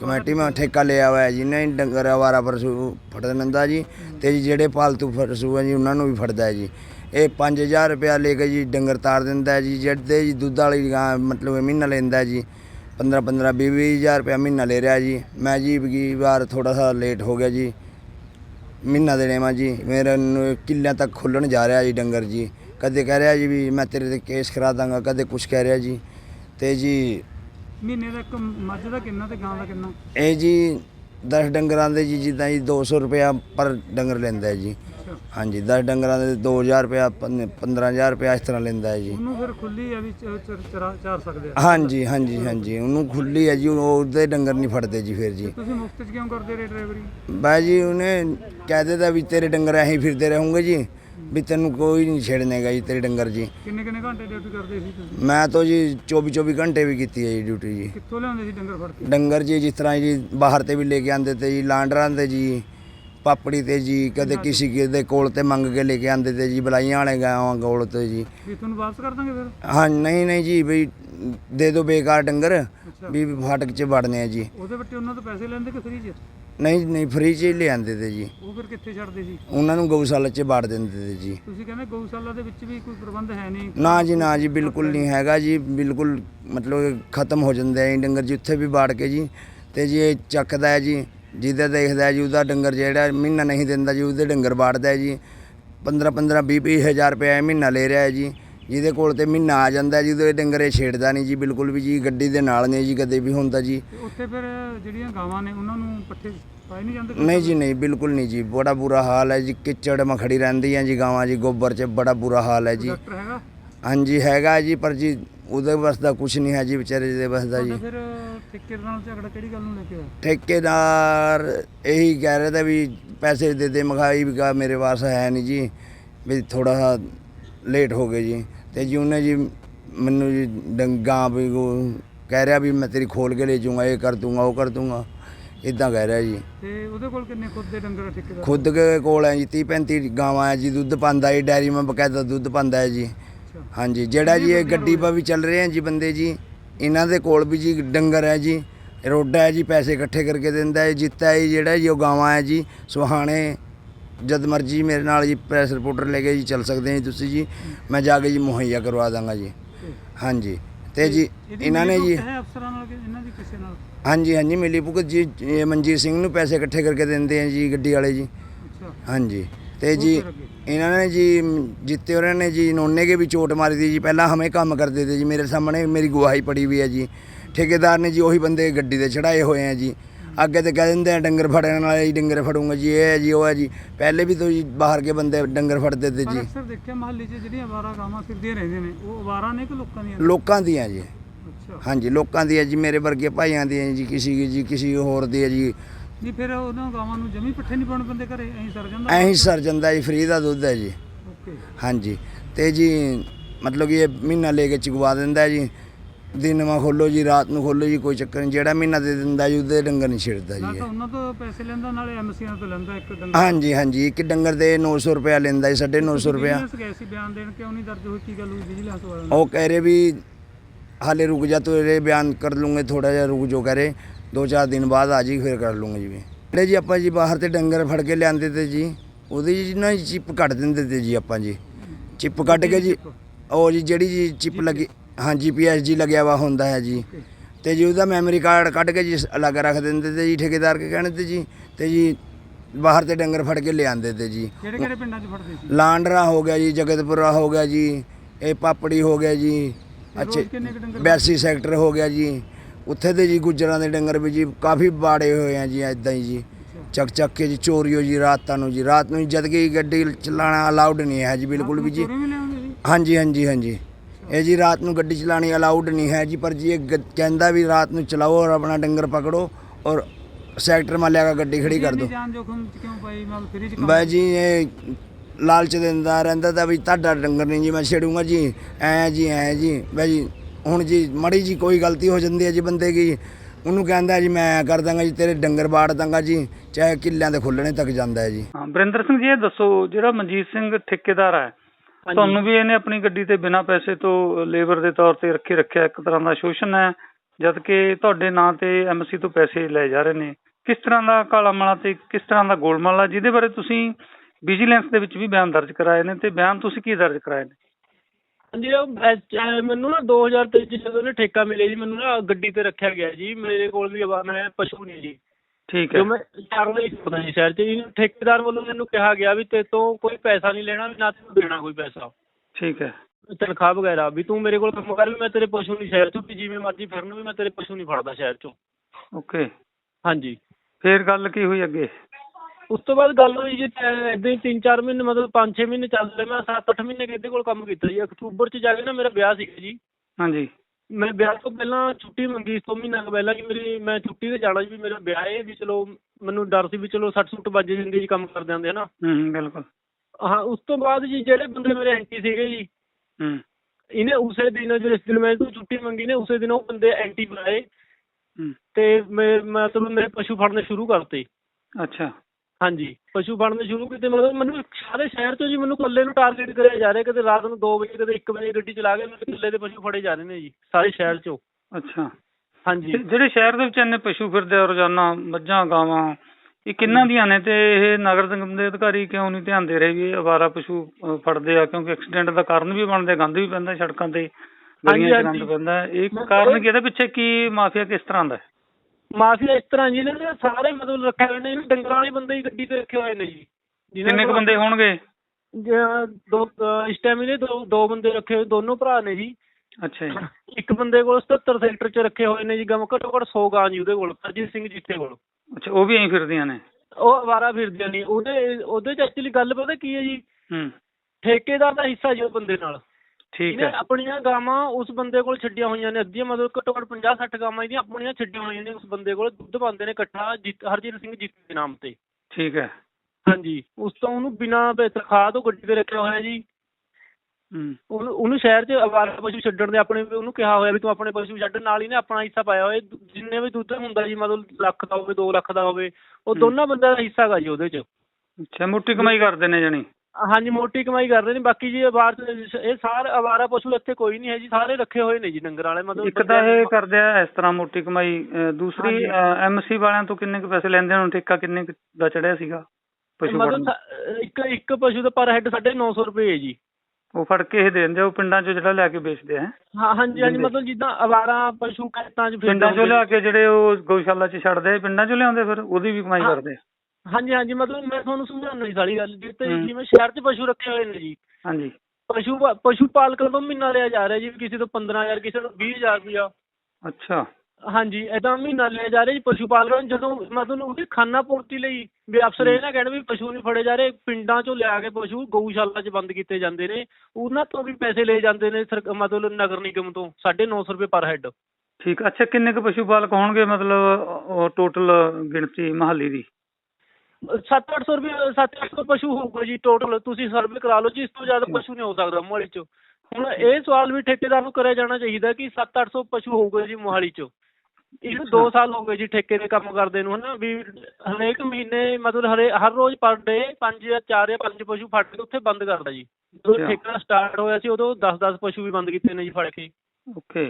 ਕਮੇਟੀ ਮੈਂ ਠੇਕਾ ਲਿਆ ਹੋਇਆ ਹੈ ਜੀ, ਨਹੀਂ ਡੰਗਰ ਆਵਾਰਾ ਪਸ਼ੂ ਫੜ ਦਿੰਦਾ ਜੀ, ਤੇ ਜੀ ਜਿਹੜੇ ਪਾਲਤੂ ਪਸ਼ੂ ਹੈ ਜੀ, ਉਹਨਾਂ ਨੂੰ ਵੀ ਫੜਦਾ ਹੈ ਜੀ। ਇਹ 5000 ਰੁਪਇਆ ਲੈ ਕੇ ਜੀ ਡੰਗਰ ਤਾਰ ਦਿੰਦਾ ਜੀ, ਜਿਹੜੇ ਜੀ ਦੁੱਧ ਵਾਲੀ ਗਾਂ ਮਤਲਬ ਮਹੀਨਾ ਲੈਂਦਾ ਹੈ ਜੀ 15 15 20 20000 ਰੁਪਇਆ ਮਹੀਨਾ ਲੈ ਰਿਹਾ ਜੀ। ਮੈਂ ਜੀ ਵੀ ਵਾਰ ਥੋੜਾ ਸਾ ਲੇਟ ਹੋ ਗਿਆ ਜੀ। ਮਹੀਨਾ ਦੇਣੇ ਮਾ ਜੀ, ਮੇਰੇ ਕਿੱਲਿਆਂ ਤੱਕ ਖੁੱਲਣ ਜਾ ਰਿਹਾ ਜੀ ਡੰਗਰ ਜੀ। ਕਦੇ ਕਹਿ ਰਿਹਾ ਜੀ ਵੀ ਮੈਂ ਤੇਰੇ ਤੇ ਕੇਸ ਕਰਾ ਦਾਂਗਾ, ਕਦੇ ਕੁਝ ਕਹਿ ਰਿਹਾ ਜੀ। ਤੇ ਜੀ ਮਹੀਨੇ ਦਾ ਇੱਕ ਮੱਝ ਦਾ ਕਿੰਨਾ ਤੇ ਗਾਂ ਦਾ ਕਿੰਨਾ? ਇਹ ਜੀ 10 ਡੰਗਰਾਂ ਦੇ ਜੀ ਜਿੱਦਾਂ ਜੀ 200 ਰੁਪਇਆ ਪਰ ਡੰਗਰ ਲੈਂਦਾ ਹੈ ਜੀ ਹਾਂਜੀ 10 ਡੰਗਰਾਂ ਦੇ 2000 ਰੁਪਇਆ 15000 ਰੁਪਇਆ ਇਸ ਤਰ੍ਹਾਂ ਲੈਂਦਾ ਹੈ ਜੀ। ਉਹਨੂੰ ਫਿਰ ਖੁੱਲੀ ਆ ਵੀ ਚਰਾ ਚਾਰ ਸਕਦੇ ਆ। ਹਾਂਜੀ ਹਾਂਜੀ ਹਾਂਜੀ। ਉਹਨੂੰ ਖੁੱਲੀ ਹੈ ਜੀ ਉਹ ਉਹਦੇ ਡੰਗਰ ਨਹੀਂ ਫੜਦੇ ਜੀ ਫਿਰ ਜੀ। ਤੁਸੀਂ ਮੁਫਤ ਚ ਕਿਉਂ ਕਰਦੇ ਰਹੇ ਡਰਾਈਵਰੀ? ਬਾਈ ਜੀ ਉਹਨੇ ਕਹਿ ਦਿੱਤਾ ਵੀ ਤੇਰੇ ਡੰਗਰ ਐਂ ਫਿਰਦੇ ਰਹੋਗੇ ਜੀ। ਵੀ ਤੈਨੂੰ ਕੋਈ ਨਹੀਂ ਛੇੜਨੇਗਾ ਜੀ ਤੇਰੇ ਡੰਗਰ ਜੀ। ਕਿੰਨੇ ਕਿੰਨੇ ਘੰਟੇ ਡਿਊਟੀ ਕਰਦੇ ਸੀ ਤੁਸੀਂ? ਮੈਂ ਤਾਂ ਜੀ 24 24 ਘੰਟੇ ਵੀ ਕੀਤੀ ਹੈ ਜੀ ਡਿਊਟੀ ਜੀ। ਕਿੱਥੋਂ ਲਿਆਉਂਦੇ ਸੀ ਡੰਗਰ ਫੜ ਕੇ? ਡੰਗਰ ਜੀ ਜਿਸ ਤਰ੍ਹਾਂ ਜੀ ਬਾਹਰ ਤੇ ਵੀ ਲੈ ਕੇ ਆਂਦੇ ਤੇ ਜੀ ਲਾਂਡਰਾਂ ਤੇ ਜੀ ਪਾਪੜੀ ਤੇ ਜੀ ਕਦੇ ਕਿਸੇ ਕਿਸੇ ਦੇ ਕੋਲ ਤੇ ਮੰਗ ਕੇ ਲੈ ਕੇ ਆਂਦੇ ਤੇ ਜੀ ਬਲਾਈਆਂ ਵਾਲੇ ਗਾਵਾਂ ਕੋਲ ਤੇ ਜੀ। ਵੀ ਤੁਹਾਨੂੰ ਵਾਪਸ ਕਰ ਦਾਂਗੇ ਫਿਰ? ਹਾਂ ਨਹੀਂ ਨਹੀਂ ਜੀ ਵੀ ਦੇ ਦਿਓ ਬੇਕਾਰ ਡੰਗਰ ਵੀ ਫਾਟਕ 'ਚ ਵੜਨੇ ਆ ਜੀ। ਉਹਦੇ ਵਿੱਚ ਉਹਨਾਂ ਤੋਂ ਪੈਸੇ ਲੈਂਦੇ ਕਿ ਫ੍ਰੀ ਚ? ਨਹੀਂ ਨਹੀਂ ਫ੍ਰੀ 'ਚ ਹੀ ਲੈ ਆਂਦੇ ਤੇ ਜੀ। ਉਹ ਫਿਰ ਕਿੱਥੇ ਛੱਡਦੇ ਸੀ? ਉਹਨਾਂ ਨੂੰ ਗਊਸ਼ਾਲਾ 'ਚ ਵੜ ਦਿੰਦੇ ਤੇ ਜੀ। ਤੁਸੀਂ ਕਹਿੰਦੇ ਗਊਸ਼ਾਲਾ ਦੇ ਵਿੱਚ ਵੀ ਕੋਈ ਪ੍ਰਬੰਧ ਹੈ ਨਹੀਂ? ਨਾ ਜੀ ਨਾ ਜੀ ਬਿਲਕੁਲ ਨਹੀਂ ਹੈਗਾ ਜੀ। ਬਿਲਕੁਲ ਮਤਲਬ ਖਤਮ ਹੋ ਜਾਂਦੇ ਜੀ ਡੰਗਰ ਜੀ ਉੱਥੇ ਵੀ ਬਾੜ ਕੇ ਜੀ। ਤੇ ਜੀ ਇਹ ਚੱਕਦਾ ਹੈ ਜੀ ਜਿਹਦਾ ਦੇਖਦਾ ਹੈ ਜੀ ਉਹਦਾ ਡੰਗਰ ਜਿਹੜਾ ਮਹੀਨਾ ਨਹੀਂ ਦਿੰਦਾ ਜੀ ਉਹਦੇ ਡੰਗਰ ਬਾੜਦਾ ਹੈ ਜੀ। 15 15 20 20 ਹਜ਼ਾਰ ਰੁਪਏ ਮਹੀਨਾ ਲੈ ਰਿਹਾ ਹੈ ਜੀ। ਜਿਹਦੇ ਕੋਲ ਤੇ ਮਹੀਨਾ ਆ ਜਾਂਦਾ ਹੈ ਜੀ ਉਹਦੇ ਡੰਗਰ ਛੇੜਦਾ ਨਹੀਂ ਜੀ ਬਿਲਕੁਲ ਵੀ ਜੀ ਗੱਡੀ ਦੇ ਨਾਲ ਨੇ ਜੀ ਕਦੇ ਵੀ ਹੁੰਦਾ ਜੀ। ਤੇ ਉੱਥੇ ਫਿਰ ਜਿਹੜੀਆਂ ਗਾਵਾਂ ਨੇ ਉਹਨਾਂ ਨੂੰ ਪੱਠੇ ਪਾਏ ਨਹੀਂ ਜਾਂਦੇ ਨਹੀਂ ਜੀ ਨਹੀਂ ਬਿਲਕੁਲ ਨਹੀਂ ਜੀ ਬੜਾ ਬੁਰਾ ਹਾਲ ਹੈ ਜੀ ਕਿਚੜ ਮ ਖੜੀ ਰਹਿੰਦੀਆਂ ਜੀ ਗਾਵਾਂ ਜੀ ਗੋਬਰ 'ਚ ਬੜਾ ਬੁਰਾ ਹਾਲ ਹੈ ਜੀ। ਡਾਕਟਰ ਹੈਗਾ? ਹਾਂਜੀ ਹੈਗਾ ਜੀ ਪਰ ਜੀ ਉਹਦੇ ਬਸ ਦਾ ਕੁਝ ਨਹੀਂ ਹੈ ਜੀ ਵਿਚਾਰੇ ਦੇ ਬਸ ਦਾ ਜੀ। ਫਿਰ ਠੇਕੇਦਾਰ ਨਾਲ ਝਗੜਾ ਕਿਹੜੀ ਗੱਲ ਨੂੰ ਲੈ ਕੇ ਠੇਕੇਦਾਰ ਇਹੀ ਕਹਿ ਰਿਹਾ ਤਾ ਵੀ ਪੈਸੇ ਦੇ ਦੇ ਮਖਾਈ ਵੀ ਕਹਾ ਮੇਰੇ ਪਾਸ ਹੈ ਨਹੀਂ ਜੀ ਵੀ ਥੋੜਾ ਲੇਟ ਹੋ ਗਏ ਜੀ। ਤੇ ਜੀ ਉਹਨੇ ਜੀ ਮੈਨੂੰ ਜੀ ਡੰਗਾ ਵੀ ਕਹਿ ਰਿਹਾ ਵੀ ਮੈਂ ਤੇਰੀ ਖੋਲ ਕੇ ਲੈ ਜਾਊਂਗਾ ਇਹ ਕਰ ਦੂੰਗਾ ਉਹ ਕਰ ਦੂੰਗਾ ਇਦਾਂ ਕਹਿ ਰਿਹਾ ਜੀ। ਤੇ ਉਹਦੇ ਕੋਲ ਕਿੰਨੇ ਖੁਦ ਦੇ ਡੰਗਰ ਆ ਠੇਕੇਦਾਰ? ਖੁਦ ਕੇ ਕੋਲ ਹੈ ਜੀ 30 35 ਗਾਵਾਂ ਹੈ ਜੀ ਦੁੱਧ ਪਾਉਂਦਾ ਹੈ ਡੈਰੀ ਮੈਂ ਬਕਾਇਦਾ ਦੁੱਧ ਪਾਉਂਦਾ ਹੈ ਜੀ। ਹਾਂਜੀ ਜਿਹੜਾ ਜੀ ਇਹ ਗੱਡੀ 'ਪਾ ਵੀ ਚੱਲ ਰਹੇ ਆ ਜੀ ਬੰਦੇ ਜੀ ਇਹਨਾਂ ਦੇ ਕੋਲ ਵੀ ਜੀ ਡੰਗਰ ਹੈ ਜੀ ਰੋਡਾ ਹੈ ਜੀ ਪੈਸੇ ਇਕੱਠੇ ਕਰਕੇ ਦਿੰਦਾ ਹੈ ਜਿੱਤਾ ਹੈ ਜਿਹੜਾ ਜੀ ਉਹ ਗਾਵਾਂ ਹੈ ਜੀ ਸੁਹਾਣੇ ਜਦ ਮਰਜ਼ੀ ਮੇਰੇ ਨਾਲ ਜੀ ਪ੍ਰੈਸ ਰਿਪੋਰਟਰ ਲੈ ਕੇ ਜੀ ਚੱਲ ਸਕਦੇ ਜੀ ਤੁਸੀਂ ਜੀ। ਮੈਂ ਜਾ ਕੇ ਜੀ ਮੁਹੱਈਆ ਕਰਵਾ ਦਾਂਗਾ ਜੀ। ਹਾਂਜੀ। ਤੇ ਜੀ ਇਹਨਾਂ ਨੇ ਜੀ ਹਾਂਜੀ ਹਾਂਜੀ ਮਿਲੀ ਭੁਗਤ ਜੀ ਮਨਜੀਤ ਸਿੰਘ ਨੂੰ ਪੈਸੇ ਇਕੱਠੇ ਕਰਕੇ ਦਿੰਦੇ ਆ ਜੀ ਗੱਡੀ ਵਾਲੇ ਜੀ। ਹਾਂਜੀ। ਤੇ ਜੀ ਇਹਨਾਂ ਨੇ ਜੀ ਜਿੱਤੇ ਉਹਨਾਂ ਨੇ ਜੀ ਨੋਨੇ ਕੇ ਵੀ ਚੋਟ ਮਾਰੀ ਦੀ ਜੀ। ਪਹਿਲਾਂ ਹਮੇ ਕੰਮ ਕਰਦੇ ਤੇ ਜੀ। ਮੇਰੇ ਸਾਹਮਣੇ ਮੇਰੀ ਗਵਾਹੀ ਪੜੀ ਵੀ ਹੈ ਜੀ। ਠੇਕੇਦਾਰ ਨੇ ਜੀ ਉਹੀ ਬੰਦੇ ਗੱਡੀ ਤੇ ਚੜਾਏ ਹੋਏ ਆ ਜੀ। ਅੱਗੇ ਤੇ ਕਹਿ ਦਿੰਦੇ ਆ ਡੰਗਰ ਫੜਨ ਵਾਲੇ ਜੀ ਡੰਗਰ ਫੜੂੰਗਾ ਜੀ ਇਹ ਹੈ ਜੀ ਉਹ ਹੈ ਜੀ। ਪਹਿਲੇ ਵੀ ਤੋਂ ਜੀ ਬਾਹਰ ਕੇ ਬੰਦੇ ਡੰਗਰ ਫੜਦੇ ਤੇ ਜੀ। ਅਕਸਰ ਦੇਖਿਆ ਮਹੱਲੇ 'ਚ ਜਿਹੜੀਆਂ ਅਵਾਰਾ ਗਾਵਾਂ ਫਿਰਦੀਆਂ ਰਹਿੰਦੀਆਂ ਨੇ ਉਹ ਅਵਾਰਾ ਨੇ ਕਿ ਲੋਕਾਂ ਦੀਆਂ? ਨੇ? ਲੋਕਾਂ ਦੀਆਂ ਜੀ। ਅੱਛਾ। ਹਾਂਜੀ ਲੋਕਾਂ ਦੀਆਂ ਜੀ ਮੇਰੇ ਵਰਗੇ ਭਾਈਆਂ ਦੀਆਂ ਜੀ ਕਿਸੇ ਦੀ ਜੀ ਕਿਸੇ ਹੋਰ ਦੀ ਹੈ ਜੀ। ਨਹੀਂ ਫਿਰ ਉਹਨਾਂ ਗਾਵਾਂ ਨੂੰ ਜਮੀ ਪੱਠੇ ਨਹੀਂ ਪਾਉਣ ਪੈਂਦੇ ਘਰੇ ਐਂ ਸਰ ਜਾਂਦਾ? ਐਂ ਹੀ ਸਰ ਜਾਂਦਾ ਜੀ ਫਰੀ ਦਾ ਦੁੱਧ ਹੈ ਜੀ। ਓਕੇ। ਹਾਂਜੀ ਤੇ ਜੀ ਮਤਲਬ ਕਿ ਇਹ ਮਹੀਨਾ ਲੈ ਕੇ ਚੁਕਵਾ ਦਿੰਦਾ ਜੀ। ਦਿਨ ਮਾ ਖੋਲੋ ਜੀ ਰਾਤ ਨੂੰ ਖੋਲੋ ਜੀ ਕੋਈ ਚੱਕਰ ਨਹੀਂ। ਜਿਹੜਾ ਮਹੀਨਾ ਦੇ ਦਿੰਦਾ ਜੀ ਉਹਦੇ ਡੰਗਰ ਨਹੀਂ ਛਿੜਦਾ ਜੀ ਤਾਂ। ਉਹਨਾਂ ਤੋਂ ਪੈਸੇ ਲੈਂਦਾ ਨਾਲੇ ਐਮਸੀਆਂ ਤੋਂ ਲੈਂਦਾ ਇੱਕ ਡੰਗਰ। ਹਾਂਜੀ ਹਾਂਜੀ ਇੱਕ ਡੰਗਰ ਦੇ 900 ਰੁਪਇਆ ਲੈਂਦਾ ਜੀ 950 ਰੁਪਇਆ। ਵਿਜੀਲੈਂਸ ਗਏ ਸੀ ਬਿਆਨ ਦੇਣ ਕਿਉਂ ਨਹੀਂ ਦਰਜ ਹੋਈ ਕੀ ਗੱਲ ਹੋਈ? ਵਿਜੀਲੈਂਸ ਵਾਲਿਆਂ ਨਾਲ? ਉਹ ਕਹਿ ਰਹੇ ਵੀ ਹਾਲੇ ਰੁਕ ਜਾ ਤੋ ਇਹ ਬਿਆਨ ਕਰ ਲੂੰਗੇ ਥੋੜਾ ਜਿਹਾ ਰੁਕ ਜੋ ਕਹ ਰਹੇ। ਦੋ ਚਾਰ ਦਿਨ ਬਾਅਦ ਆ ਜੀ ਫਿਰ ਕਰ ਲੂੰਗੇ ਜੀ ਵੀ। ਜਿਹੜੇ ਜੀ ਆਪਾਂ ਜੀ ਬਾਹਰ ਤੇ ਡੰਗਰ ਫੜ ਕੇ ਲਿਆਂਦੇ ਤੇ ਜੀ ਉਹਦੀ ਜੀ ਨਾ ਚਿਪ ਕੱਟ ਦਿੰਦੇ ਤੇ ਜੀ ਆਪਾਂ ਜੀ। ਚਿੱਪ ਕੱਢ ਕੇ ਜੀ ਉਹ ਜੀ ਜਿਹੜੀ ਜੀ ਚਿੱਪ ਲੱਗੀ ਹਾਂਜੀ ਪੀਐਸਜੀ ਲੱਗਿਆ ਵਾ ਹੁੰਦਾ ਹੈ ਜੀ। ਤੇ ਜੀ ਉਹਦਾ ਮੈਮਰੀ ਕਾਰਡ ਕੱਢ ਕੇ ਜੀ ਅਲੱਗ ਰੱਖ ਦਿੰਦੇ ਤੇ ਜੀ ਠੇਕੇਦਾਰ ਕੇ ਕਹਿਣੇ ਤੇ ਜੀ ਤੇ ਜੀ ਬਾਹਰ ਤੇ ਡੰਗਰ ਫੜ ਕੇ ਲਿਆਂਦੇ ਤੇ ਜੀ। ਕਿਹੜੇ ਕਿਹੜੇ ਪਿੰਡਾਂ 'ਚ ਫੜਦੇ ਸੀ? ਲਾਂਡਰਾ ਹੋ ਗਿਆ ਜੀ ਜਗਤਪੁਰਾ ਹੋ ਗਿਆ ਜੀ ਇਹ ਪਾਪੜੀ ਹੋ ਗਿਆ ਜੀ ਅੱਛੇ ਕਿੰਨੇ ਕੁ ਡੰਗਰ 82 ਸੈਕਟਰ ਹੋ ਗਿਆ ਜੀ। ਉੱਥੇ ਤੇ ਜੀ ਗੁੱਜਰਾਂ ਦੇ ਡੰਗਰ ਵੀ ਜੀ ਕਾਫੀ ਬਾੜੇ ਹੋਏ ਆ ਜੀ ਐਦਾਂ ਹੀ ਜੀ। ਚੱਕ ਚੱਕ ਕੇ ਜੀ ਚੋਰੀ ਹੋ ਜੀ ਰਾਤਾਂ ਨੂੰ ਜੀ ਰਾਤ ਨੂੰ ਜਦ ਕਿ ਗੱਡੀ ਚਲਾਣਾ ਅਲਾਉਡ ਨਹੀਂ ਹੈ ਜੀ ਬਿਲਕੁਲ ਵੀ ਜੀ। ਹਾਂਜੀ ਹਾਂਜੀ ਹਾਂਜੀ। ਇਹ ਜੀ ਰਾਤ ਨੂੰ ਗੱਡੀ ਚਲਾਣੀ ਅਲਾਉਡ ਨਹੀਂ ਹੈ ਜੀ ਪਰ ਜੀ ਇਹ ਗ- ਕਹਿੰਦਾ ਵੀ ਰਾਤ ਨੂੰ ਚਲਾਓ ਔਰ ਆਪਣਾ ਡੰਗਰ ਪਕੜੋ ਔਰ ਸੈਕਟਰ ਮਾ ਲਿਆ ਕੇ ਗੱਡੀ ਖੜੀ ਕਰ ਦਿਓ। ਜਾਨ ਜੋਖਮ 'ਚ ਕਿਉਂ ਪਾਈ ਮਤਲਬ ਫਰੀ 'ਚ ਕੰਮ ਬਾਈ ਜੀ ਇਹ ਲਾਲਚ ਦਿੰਦਾ ਰਹਿੰਦਾ ਤਾਂ ਵੀ ਤੁਹਾਡਾ ਡੰਗਰ ਨਹੀਂ ਜੀ ਮੈਂ ਛੇੜੂੰਗਾ ਜੀ ਐ ਜੀ ਐ ਜੀ। ਬਾਈ ਜੀ ਹੁਣ ਜੀ ਮੜੀ ਜੀ ਕੋਈ ਗਲਤੀ ਹੋ ਜਾਂਦੀ ਹੈ ਜੀ ਬੰਦੇ ਦੀ ਉਹਨੂੰ ਕਹਿੰਦਾ ਜੀ ਮੈਂ ਕਰ ਦਾਂਗਾ ਜੀ ਤੇਰੇ ਡੰਗਰ ਬਾੜ ਦਾਂਗਾ ਜੀ ਚਾਹੇ ਕਿੱਲਿਆਂ ਦੇ ਖੁੱਲਣੇ ਤੱਕ ਜਾਂਦਾ ਹੈ ਜੀ। ਹਾਂ ਬਰਿੰਦਰ ਸਿੰਘ ਜੀ ਇਹ ਦੱਸੋ ਜਿਹੜਾ ਮਨਜੀਤ ਸਿੰਘ ਠੇਕੇਦਾਰ ਹੈ ਤੁਹਾਨੂੰ ਵੀ ਇਹਨੇ ਆਪਣੀ ਗੱਡੀ ਤੇ ਬਿਨਾਂ ਪੈਸੇ ਤੋਂ ਲੇਬਰ ਦੇ ਤੌਰ ਤੇ ਰੱਖੇ ਰੱਖਿਆ ਇੱਕ ਤਰ੍ਹਾਂ ਦਾ ਸ਼ੋਸ਼ਣ ਹੈ ਜਦ ਕਿ ਤੁਹਾਡੇ ਨਾਂ ਤੇ ਐਮਸੀ ਤੋਂ ਪੈਸੇ ਲੈ ਜਾ ਰਹੇ ਨੇ। ਕਿਸ ਤਰ੍ਹਾਂ ਦਾ ਕਾਲਾ ਮਾਲਾ ਤੇ ਕਿਸ ਤਰ੍ਹਾਂ ਦਾ ਗੋਲਮਾਲਾ ਜਿਹਦੇ ਬਾਰੇ ਤੁਸੀਂ ਵਿਜੀਲੈਂਸ ਦੇ ਵਿੱਚ ਵੀ ਬਿਆਨ ਦਰਜ ਕਰਾਏ ਨੇ ਤੇ ਬਿਆਨ ਤੁਸੀਂ ਕੀ ਦਰਜ ਕਰਾਏ ਨੇ? ਹਾਂਜੀ ਉਹ ਮੈਨੂੰ ਨਾ 2023 ਚ ਜਦੋਂ ਨੇ ਠੇਕਾ ਮਿਲਿਆ ਜੀ ਮੈਨੂੰ ਨਾ ਗੱਡੀ ਤੇ ਰੱਖਿਆ ਗਿਆ ਜੀ ਮੇਰੇ ਕੋਲ ਵੀ ਆਵਾਜ਼ ਮੈਂ ਪਸ਼ੂ ਨਹੀਂ ਜੀ। ਠੀਕ ਹੈ। ਜੋ ਮੈਂ ਪਤਾ ਨਹੀਂ ਸ਼ਹਿਰ ਚ। ਇਹਨੂੰ ਠੇਕੇਦਾਰ ਵੱਲੋਂ ਮੈਨੂੰ ਕਿਹਾ ਗਿਆ ਵੀ ਤੇ ਤੋਂ ਕੋਈ ਪੈਸਾ ਨਹੀਂ ਲੈਣਾ ਵੀ ਨਾ ਤੈਨੂੰ ਦੇਣਾ ਕੋਈ ਪੈਸਾ। ਠੀਕ ਹੈ। ਤਨਖਾਹ ਵਗੈਰਾ ਵੀ ਤੂੰ ਮੇਰੇ ਕੋਲ ਕੰਮ ਕਰ ਵੀ ਮੈਂ ਤੇਰੇ ਪਸ਼ੂ ਨਹੀਂ ਸ਼ਹਿਰ ਚੋਂ ਵੀ ਜਿਵੇਂ ਮਰਜ਼ੀ ਫਿਰਨ ਵੀ ਮੈਂ ਤੇਰੇ ਪਸ਼ੂ ਨਹੀਂ ਫੜਦਾ ਸ਼ਹਿਰ ਚੋਂ। ਓਕੇ। ਹਾਂਜੀ। ਫੇਰ ਗੱਲ ਕੀ ਹੋਈ ਅੱਗੇ? ਉਸ ਤੋਂ ਬਾਅਦ ਗੱਲ ਹੋਈ ਜੀ ਇਦਾਂ ਹੀ 3-4 ਮਹੀਨੇ ਮਤਲਬ 5-6 ਮਹੀਨੇ ਚੱਲਦੇ ਮੈਂ 7-8 ਮਹੀਨੇ ਕਿਤੇ ਕੋਲ ਕੰਮ ਕੀਤਾ ਜੀ। ਅਕਤੂਬਰ ਚ ਜਾ ਕੇ ਨਾ ਮੇਰਾ ਵਿਆਹ ਸੀਗਾ ਜੀ। ਹਾਂਜੀ। ਮੈਂ ਵਿਆਹ ਤੋਂ ਪਹਿਲਾਂ ਛੁੱਟੀ ਮੰਗੀ ਤੋਂ ਮਹੀਨਾ ਕੁ ਪਹਿਲਾਂ ਕਿ ਮੇਰੀ ਮੈਂ ਛੁੱਟੀ ਤੇ ਜਾਣਾ ਜੀ ਵੀ ਮੇਰਾ ਵਿਆਹ ਹੈ ਵੀ ਚਲੋ ਮੈਨੂੰ ਡਰ ਸੀ ਵੀ ਚਲੋ ਸੱਟ ਸੁੱਟ ਵੱਜ ਜਾਂਦੀ ਜੀ ਕੰਮ ਕਰਦੇ ਹੁੰਦੇ ਹਨਾ? ਹੂੰ ਬਿਲਕੁਲ। ਹਾਂ ਉਸ ਤੋਂ ਬਾਅਦ ਜੀ ਜਿਹੜੇ ਬੰਦੇ ਮੇਰੇ ਐਂਟੀ ਸੀਗੇ ਜੀ ਹੂੰ। ਇਹਨੇ ਉਸੇ ਦਿਨ ਜਿਸ ਦਿਨ ਮੈਂ ਤੋਂ ਛੁੱਟੀ ਮੰਗੀ ਨੇ ਉਸੇ ਦਿਨ ਉਹ ਬੰਦੇ ਐਂਟੀ ਬੁਲਾਏ। ਹੂੰ। ਤੇ ਮੈਂ ਮਤਲਬ ਮੇਰੇ ਪਸ਼ੂ ਫੜਨੇ ਸ਼ੁਰੂ ਕਰਤੇ। ਅੱਛਾ। ਹਾਂਜੀ। ਪਸ਼ੂ ਫੜਨੇ ਸ਼ੁਰੂ ਕੀਤੇ ਮਤਲਬ ਮੈਨੂੰ ਸਾਰੇ ਸ਼ਹਿਰ ਤੋਂ ਜੀ ਮੈਨੂੰ ਇਕੱਲੇ ਨੂੰ ਟਾਰਗੇਟ ਕਰਿਆ ਜਾ ਰਿਹਾ ਕਦੇ ਰਾਤ ਨੂੰ 2 ਵਜੇ ਕਦੇ 1 ਵਜੇ ਗੱਡੀ ਚਲਾ ਕੇ ਮੇਰੇ ਇਕੱਲੇ ਦੇ ਪਸ਼ੂ ਫੜੇ ਜਾ ਰਹੇ ਨੇ ਜੀ ਸਾਰੇ ਸ਼ਹਿਰ ਚੋਂ। ਅੱਛਾ। ਹਾਂਜੀ। ਜਿਹੜੇ ਸ਼ਹਿਰ ਦੇ ਵਿੱਚ ਇੰਨੇ ਪਸ਼ੂ ਫਿਰਦੇ ਆ ਰੋਜ਼ਾਨਾ ਮੱਝਾਂ ਗਾਵਾਂ ਇਹ ਕਿੰਨਾਂ ਦੀਆਂ ਨੇ ਤੇ ਇਹ ਨਗਰ ਨਿਗਮ ਦੇ ਅਧਿਕਾਰੀ ਕਿਉਂ ਨਹੀਂ ਧਿਆਨ ਦੇ ਰਹੇ ਵੀ ਇਹ ਅਵਾਰਾ ਪਸ਼ੂ ਫੜਦੇ ਆ? ਕਿਉਂਕਿ ਐਕਸੀਡੈਂਟ ਦਾ ਕਾਰਨ ਵੀ ਬਣਦੇ ਗੰਦ ਵੀ ਪੈਂਦਾ ਸੜਕਾਂ ਤੇ ਗਲੀਆਂ 'ਚ ਹਾਂਜੀ, ਗੰਦ। ਪੈਂਦਾ। ਇਹ ਕਾਰਨ ਕੀ ਇਹਦੇ ਪਿੱਛੇ ਕੀ ਮਾਫੀਆ ਕਿਸ ਤਰ੍ਹਾਂ ਦਾ ਹੈ? ਮਾਫੀਆ ਇਸ ਤਰ੍ਹਾਂ ਜੀ ਇਹਨਾਂ ਨੇ ਸਾਰੇ ਮਤਲਬ ਰੱਖੇ ਹੋਏ ਨੇ ਇਹਨਾਂ ਡੰਗਰਾਂ ਵਾਲੇ ਬੰਦੇ ਹੀ ਗੱਡੀ ਤੇ ਰੱਖੇ ਹੋਏ ਨੇ ਜੀ। ਕਿੰਨੇ ਕੁ ਬੰਦੇ ਹੋਣਗੇ? ਜਾਂ ਦੋ ਅਹ ਇਸ ਟਾਈਮ ਇਹਨੇ ਦੋ ਦੋ ਬੰਦੇ ਰੱਖੇ ਹੋਏ ਦੋਨੋਂ ਭਰਾ ਨੇ ਜੀ। ਅੱਛਾ ਜੀ। ਇੱਕ ਬੰਦੇ ਕੋਲ 77 ਸੈਕਟਰ 'ਚ ਰੱਖੇ ਹੋਏ ਨੇ ਜੀ ਗਮ ਘੱਟੋ ਘੱਟ 100 ਗਾਂ ਜੀ ਉਹਦੇ ਕੋਲ ਅਜੀਤ ਸਿੰਘ ਜੀਤੇ ਕੋਲ। ਅੱਛਾ ਉਹ ਵੀ ਐਂ ਫਿਰਦੀਆਂ ਨੇ? ਉਹ ਅਵਾਰਾ ਫਿਰਦੇ ਨਹੀਂ ਉਹਦੇ ਉਹਦੇ 'ਚ ਐਕਚੁਅਲੀ ਗੱਲ ਪਤਾ ਕੀ ਹੈ ਜੀ? ਹੂੰ। ਠੇਕੇਦਾਰ ਦਾ ਹਿੱਸਾ ਜੀ ਉਹ ਬੰਦੇ ਨਾਲ। ਠੀਕ ਹੈ। ਆਪਣੀਆਂ ਗਾਵਾਂ ਉਸ ਬੰਦੇ ਕੋਲ ਛੱਡੀਆਂ ਹੋਈਆਂ ਨੇ ਅੱਧੀਆਂ ਮਤਲਬ ਘੱਟੋ ਘੱਟ 50 60 ਗਾਵਾਂ ਇਹਦੀਆਂ ਆਪਣੀਆਂ ਛੱਡੀਆਂ ਹੋਈਆਂ ਨੇ ਉਸ ਬੰਦੇ ਕੋਲ ਦੁੱਧ ਪਾਉਂਦੇ ਨੇ ਇਕੱਠਾ ਜੀਤ ਹਰਜੀਤ ਸਿੰਘ ਜੀਤੇ ਦੇ ਨਾਮ ਤੇ। ਠੀਕ ਹੈ। ਹਾਂਜੀ ਉਸ ਤੋਂ ਉਹਨੂੰ ਬਿਨਾਂ ਤਨਖਾਹ ਤੋਂ ਗੱਡੀ ਤੇ ਰੱਖਿਆ ਹੋਇਆ ਜੀ। ਹੂੰ। ਉਹਨੂੰ ਉਹਨੂੰ ਸ਼ਹਿਰ 'ਚ ਅਵਾਰਾ ਪਸ਼ੂ ਛੱਡਣ ਦੇ ਆਪਣੇ ਉਹਨੂੰ ਕਿਹਾ ਹੋਇਆ ਵੀ ਤੂੰ ਆਪਣੇ ਪਸ਼ੂ ਛੱਡ ਨਾਲ ਹੀ ਨੇ ਆਪਣਾ ਹਿੱਸਾ ਪਾਇਆ ਹੋਇਆ। ਦੁ- ਜਿੰਨੇ ਵੀ ਦੁੱਧ ਹੁੰਦਾ ਜੀ ਮਤਲਬ ਲੱਖ ਦਾ ਹੋਵੇ 2 ਲੱਖ ਦਾ ਹੋਵੇ ਉਹ। ਦੋਨਾਂ ਬੰਦਿਆਂ ਦਾ ਹਿੱਸਾ ਗਾ ਜੀ ਉਹਦੇ 'ਚ। ਅੱਛਾ ਮੋਟੀ ਕਮਾਈ ਕਰਦੇ ਨੇ ਜਣੀ। ਹਾਂਜੀ ਮੋਟੀ ਕਮਾਈ ਕਰਦੇ ਨੇ ਬਾਕੀ ਜੀ ਅਵਾਰ ਇਹ ਸਾਰੇ ਅਵਾਰਾ ਪਸ਼ੂ ਇੱਥੇ ਕੋਈ ਨਹੀਂ ਹੈ ਜੀ ਸਾਰੇ ਰੱਖੇ ਹੋਏ ਨੇ ਜੀ ਡੰਗਰ ਵਾਲੇ ਮਤਲਬ ਇੱਕ ਤਾਂ ਇਹ ਨੇ- ਕਰਦੇ ਆ ਇਸ ਤਰ੍ਹਾਂ ਮੋਟੀ ਕਮਾਈ ਦੂਸਰੀ। ਐਮਸੀ ਵਾਲਿਆਂ ਤੋਂ ਕਿੰਨੇ ਕੁ ਪੈਸੇ ਲੈਂਦੇ ਹਨ ਠੇਕਾ ਕਿੰਨੇ ਕੁ ਦਾ ਚੜਿਆ ਸੀਗਾ ਪਸ਼ੂ ਮਤਲਬ ਇੱਕ ਇੱਕ ਪਸ਼ੂ ਦਾ ਪਰ ਹੈਡ 950 ਰੁਪਏ ਹੈ ਜੀ ਉਹ ਫੜ ਕੇ ਇਹ ਦੇ ਦਿੰਦੇ ਉਹ ਪਿੰਡਾਂ ਚੋਂ ਜਿਹੜਾ ਲਿਆ ਕੇ ਵੇਚਦੇ ਆ ਹਾਂ ਹਾਂਜੀ ਹਾਂਜੀ। ਮਤਲਬ ਜਿੱਦਾਂ ਅਵਾਰਾ ਪਸ਼ੂ ਖੇਤਾਂ 'ਚ ਪਿੰਡਾਂ ਚੋਂ ਨੇ। ਲਿਆ ਕੇ ਜਿਹੜੇ ਉਹ ਗਊਸ਼ਾਲਾ 'ਚ ਛੱਡਦੇ ਪਿੰਡਾਂ ਚੋਂ ਲਿਆਉਂਦੇ ਫਿਰ ਉਹਦੀ ਵੀ ਕਮਾਈ। ਕਰਦੇ ਆ। ਹਾਂਜੀ ਹਾਂਜੀ ਮਤਲਬ ਮੈਂ ਤੁਹਾਨੂੰ ਸਮਝਾਉਣਾ ਜੀ ਸਾਰੀ ਗੱਲ ਜਿੱਤੇ। ਜਿਵੇਂ ਸ਼ਹਿਰ 'ਚ ਪਸ਼ੂ ਰੱਖੇ ਹੋਏ ਨੇ ਜੀ। ਹਾਂਜੀ। ਪਸ਼ੂ ਪਾ- ਪਸ਼ੂ ਪਾਲਕਾਂ ਤੋਂ ਮਹੀਨਾ ਲਿਆ ਜਾ ਰਿਹਾ ਜੀ ਕਿਸੇ ਤੋਂ 15000 ਕਿਸੇ ਤੋਂ 20000 ਰੁਪਇਆ। ਅੱਛਾ। ਹਾਂਜੀ ਏਦਾਂ ਮਹੀਨਾ ਲਿਆ ਜਾ ਰਿਹਾ ਜੀ ਪਸ਼ੂ ਪਾਲਕਾਂ ਨੂੰ। ਜਦੋਂ ਮਤਲਬ ਉਹਦੀ ਖਾਨਾ ਪੂਰਤੀ ਲਈ ਵੀ ਅਫਸਰ ਇਹ ਨਾ ਕਹਿਣ ਵੀ ਪਸ਼ੂ ਨਹੀਂ ਫੜੇ ਜਾ ਰਹੇ ਪਿੰਡਾਂ ਚੋਂ ਲਿਆ ਕੇ ਪਸ਼ੂ ਗਊਸ਼ਾਲਾ 'ਚ ਬੰਦ ਕੀਤੇ ਜਾਂਦੇ ਨੇ। ਉਹਨਾਂ ਤੋਂ ਵੀ ਪੈਸੇ ਲਏ ਜਾਂਦੇ ਨੇ ਸਰਕ- ਮਤਲਬ ਨਗਰ ਨਿਗਮ ਤੋਂ 950 ਰੁਪਏ ਪਰ ਹੈਡ। ਠੀਕ ਅੱਛਾ ਕਿੰਨੇ ਕੁ ਪਸ਼ੂ ਪਾਲਕ ਹੋਣਗੇ ਮਤਲਬ ਟੋਟਲ ਗਿਣਤੀ ਮਹੱਲੀ ਦੀ? 7-800 ਰੁਪਏ 7-800 ਪਸ਼ੂ ਹੋਊਗਾ ਜੀ ਟੋਟਲ ਤੁਸੀਂ ਸਰਵੇ ਕਰਾ ਲਓ ਜੀ ਇਸ ਤੋਂ ਜ਼ਿਆਦਾ ਪਸ਼ੂ ਨਹੀਂ ਹੋ ਸਕਦਾ ਮੋਹਾਲੀ 'ਚ। ਹੁਣ ਇਹ ਸਵਾਲ ਵੀ ਠੇਕੇਦਾਰ ਨੂੰ ਕਰਿਆ ਜਾਣਾ ਚਾਹੀਦਾ ਕਿ 7-800 ਪਸ਼ੂ ਹੋਊਗਾ ਜੀ ਮੋਹਾਲੀ 'ਚ। ਇਹਨੂੰ 2 ਸਾਲ ਹੋ ਗਏ ਜੀ ਠੇਕੇ ਦੇ ਕੰਮ ਕਰਦੇ ਨੂੰ ਹਨਾ ਵੀ ਹਰੇਕ ਮਹੀਨੇ ਮਤਲਬ ਹਰੇ ਹਰ ਰੋਜ਼ ਪਰ ਡੇ 5 ਜਾਂ 4 ਜਾਂ 5 ਪਸ਼ੂ ਫੜ ਕੇ ਉੱਥੇ ਬੰਦ ਕਰਦਾ ਜੀ। ਜਦੋਂ। ਠੇਕਾ ਸਟਾਰਟ ਹੋਇਆ ਸੀ ਉਦੋਂ 10-10 ਪਸ਼ੂ ਵੀ ਬੰਦ ਕੀਤੇ ਨੇ ਜੀ ਫੜ ਕੇ। ਓਕੇ।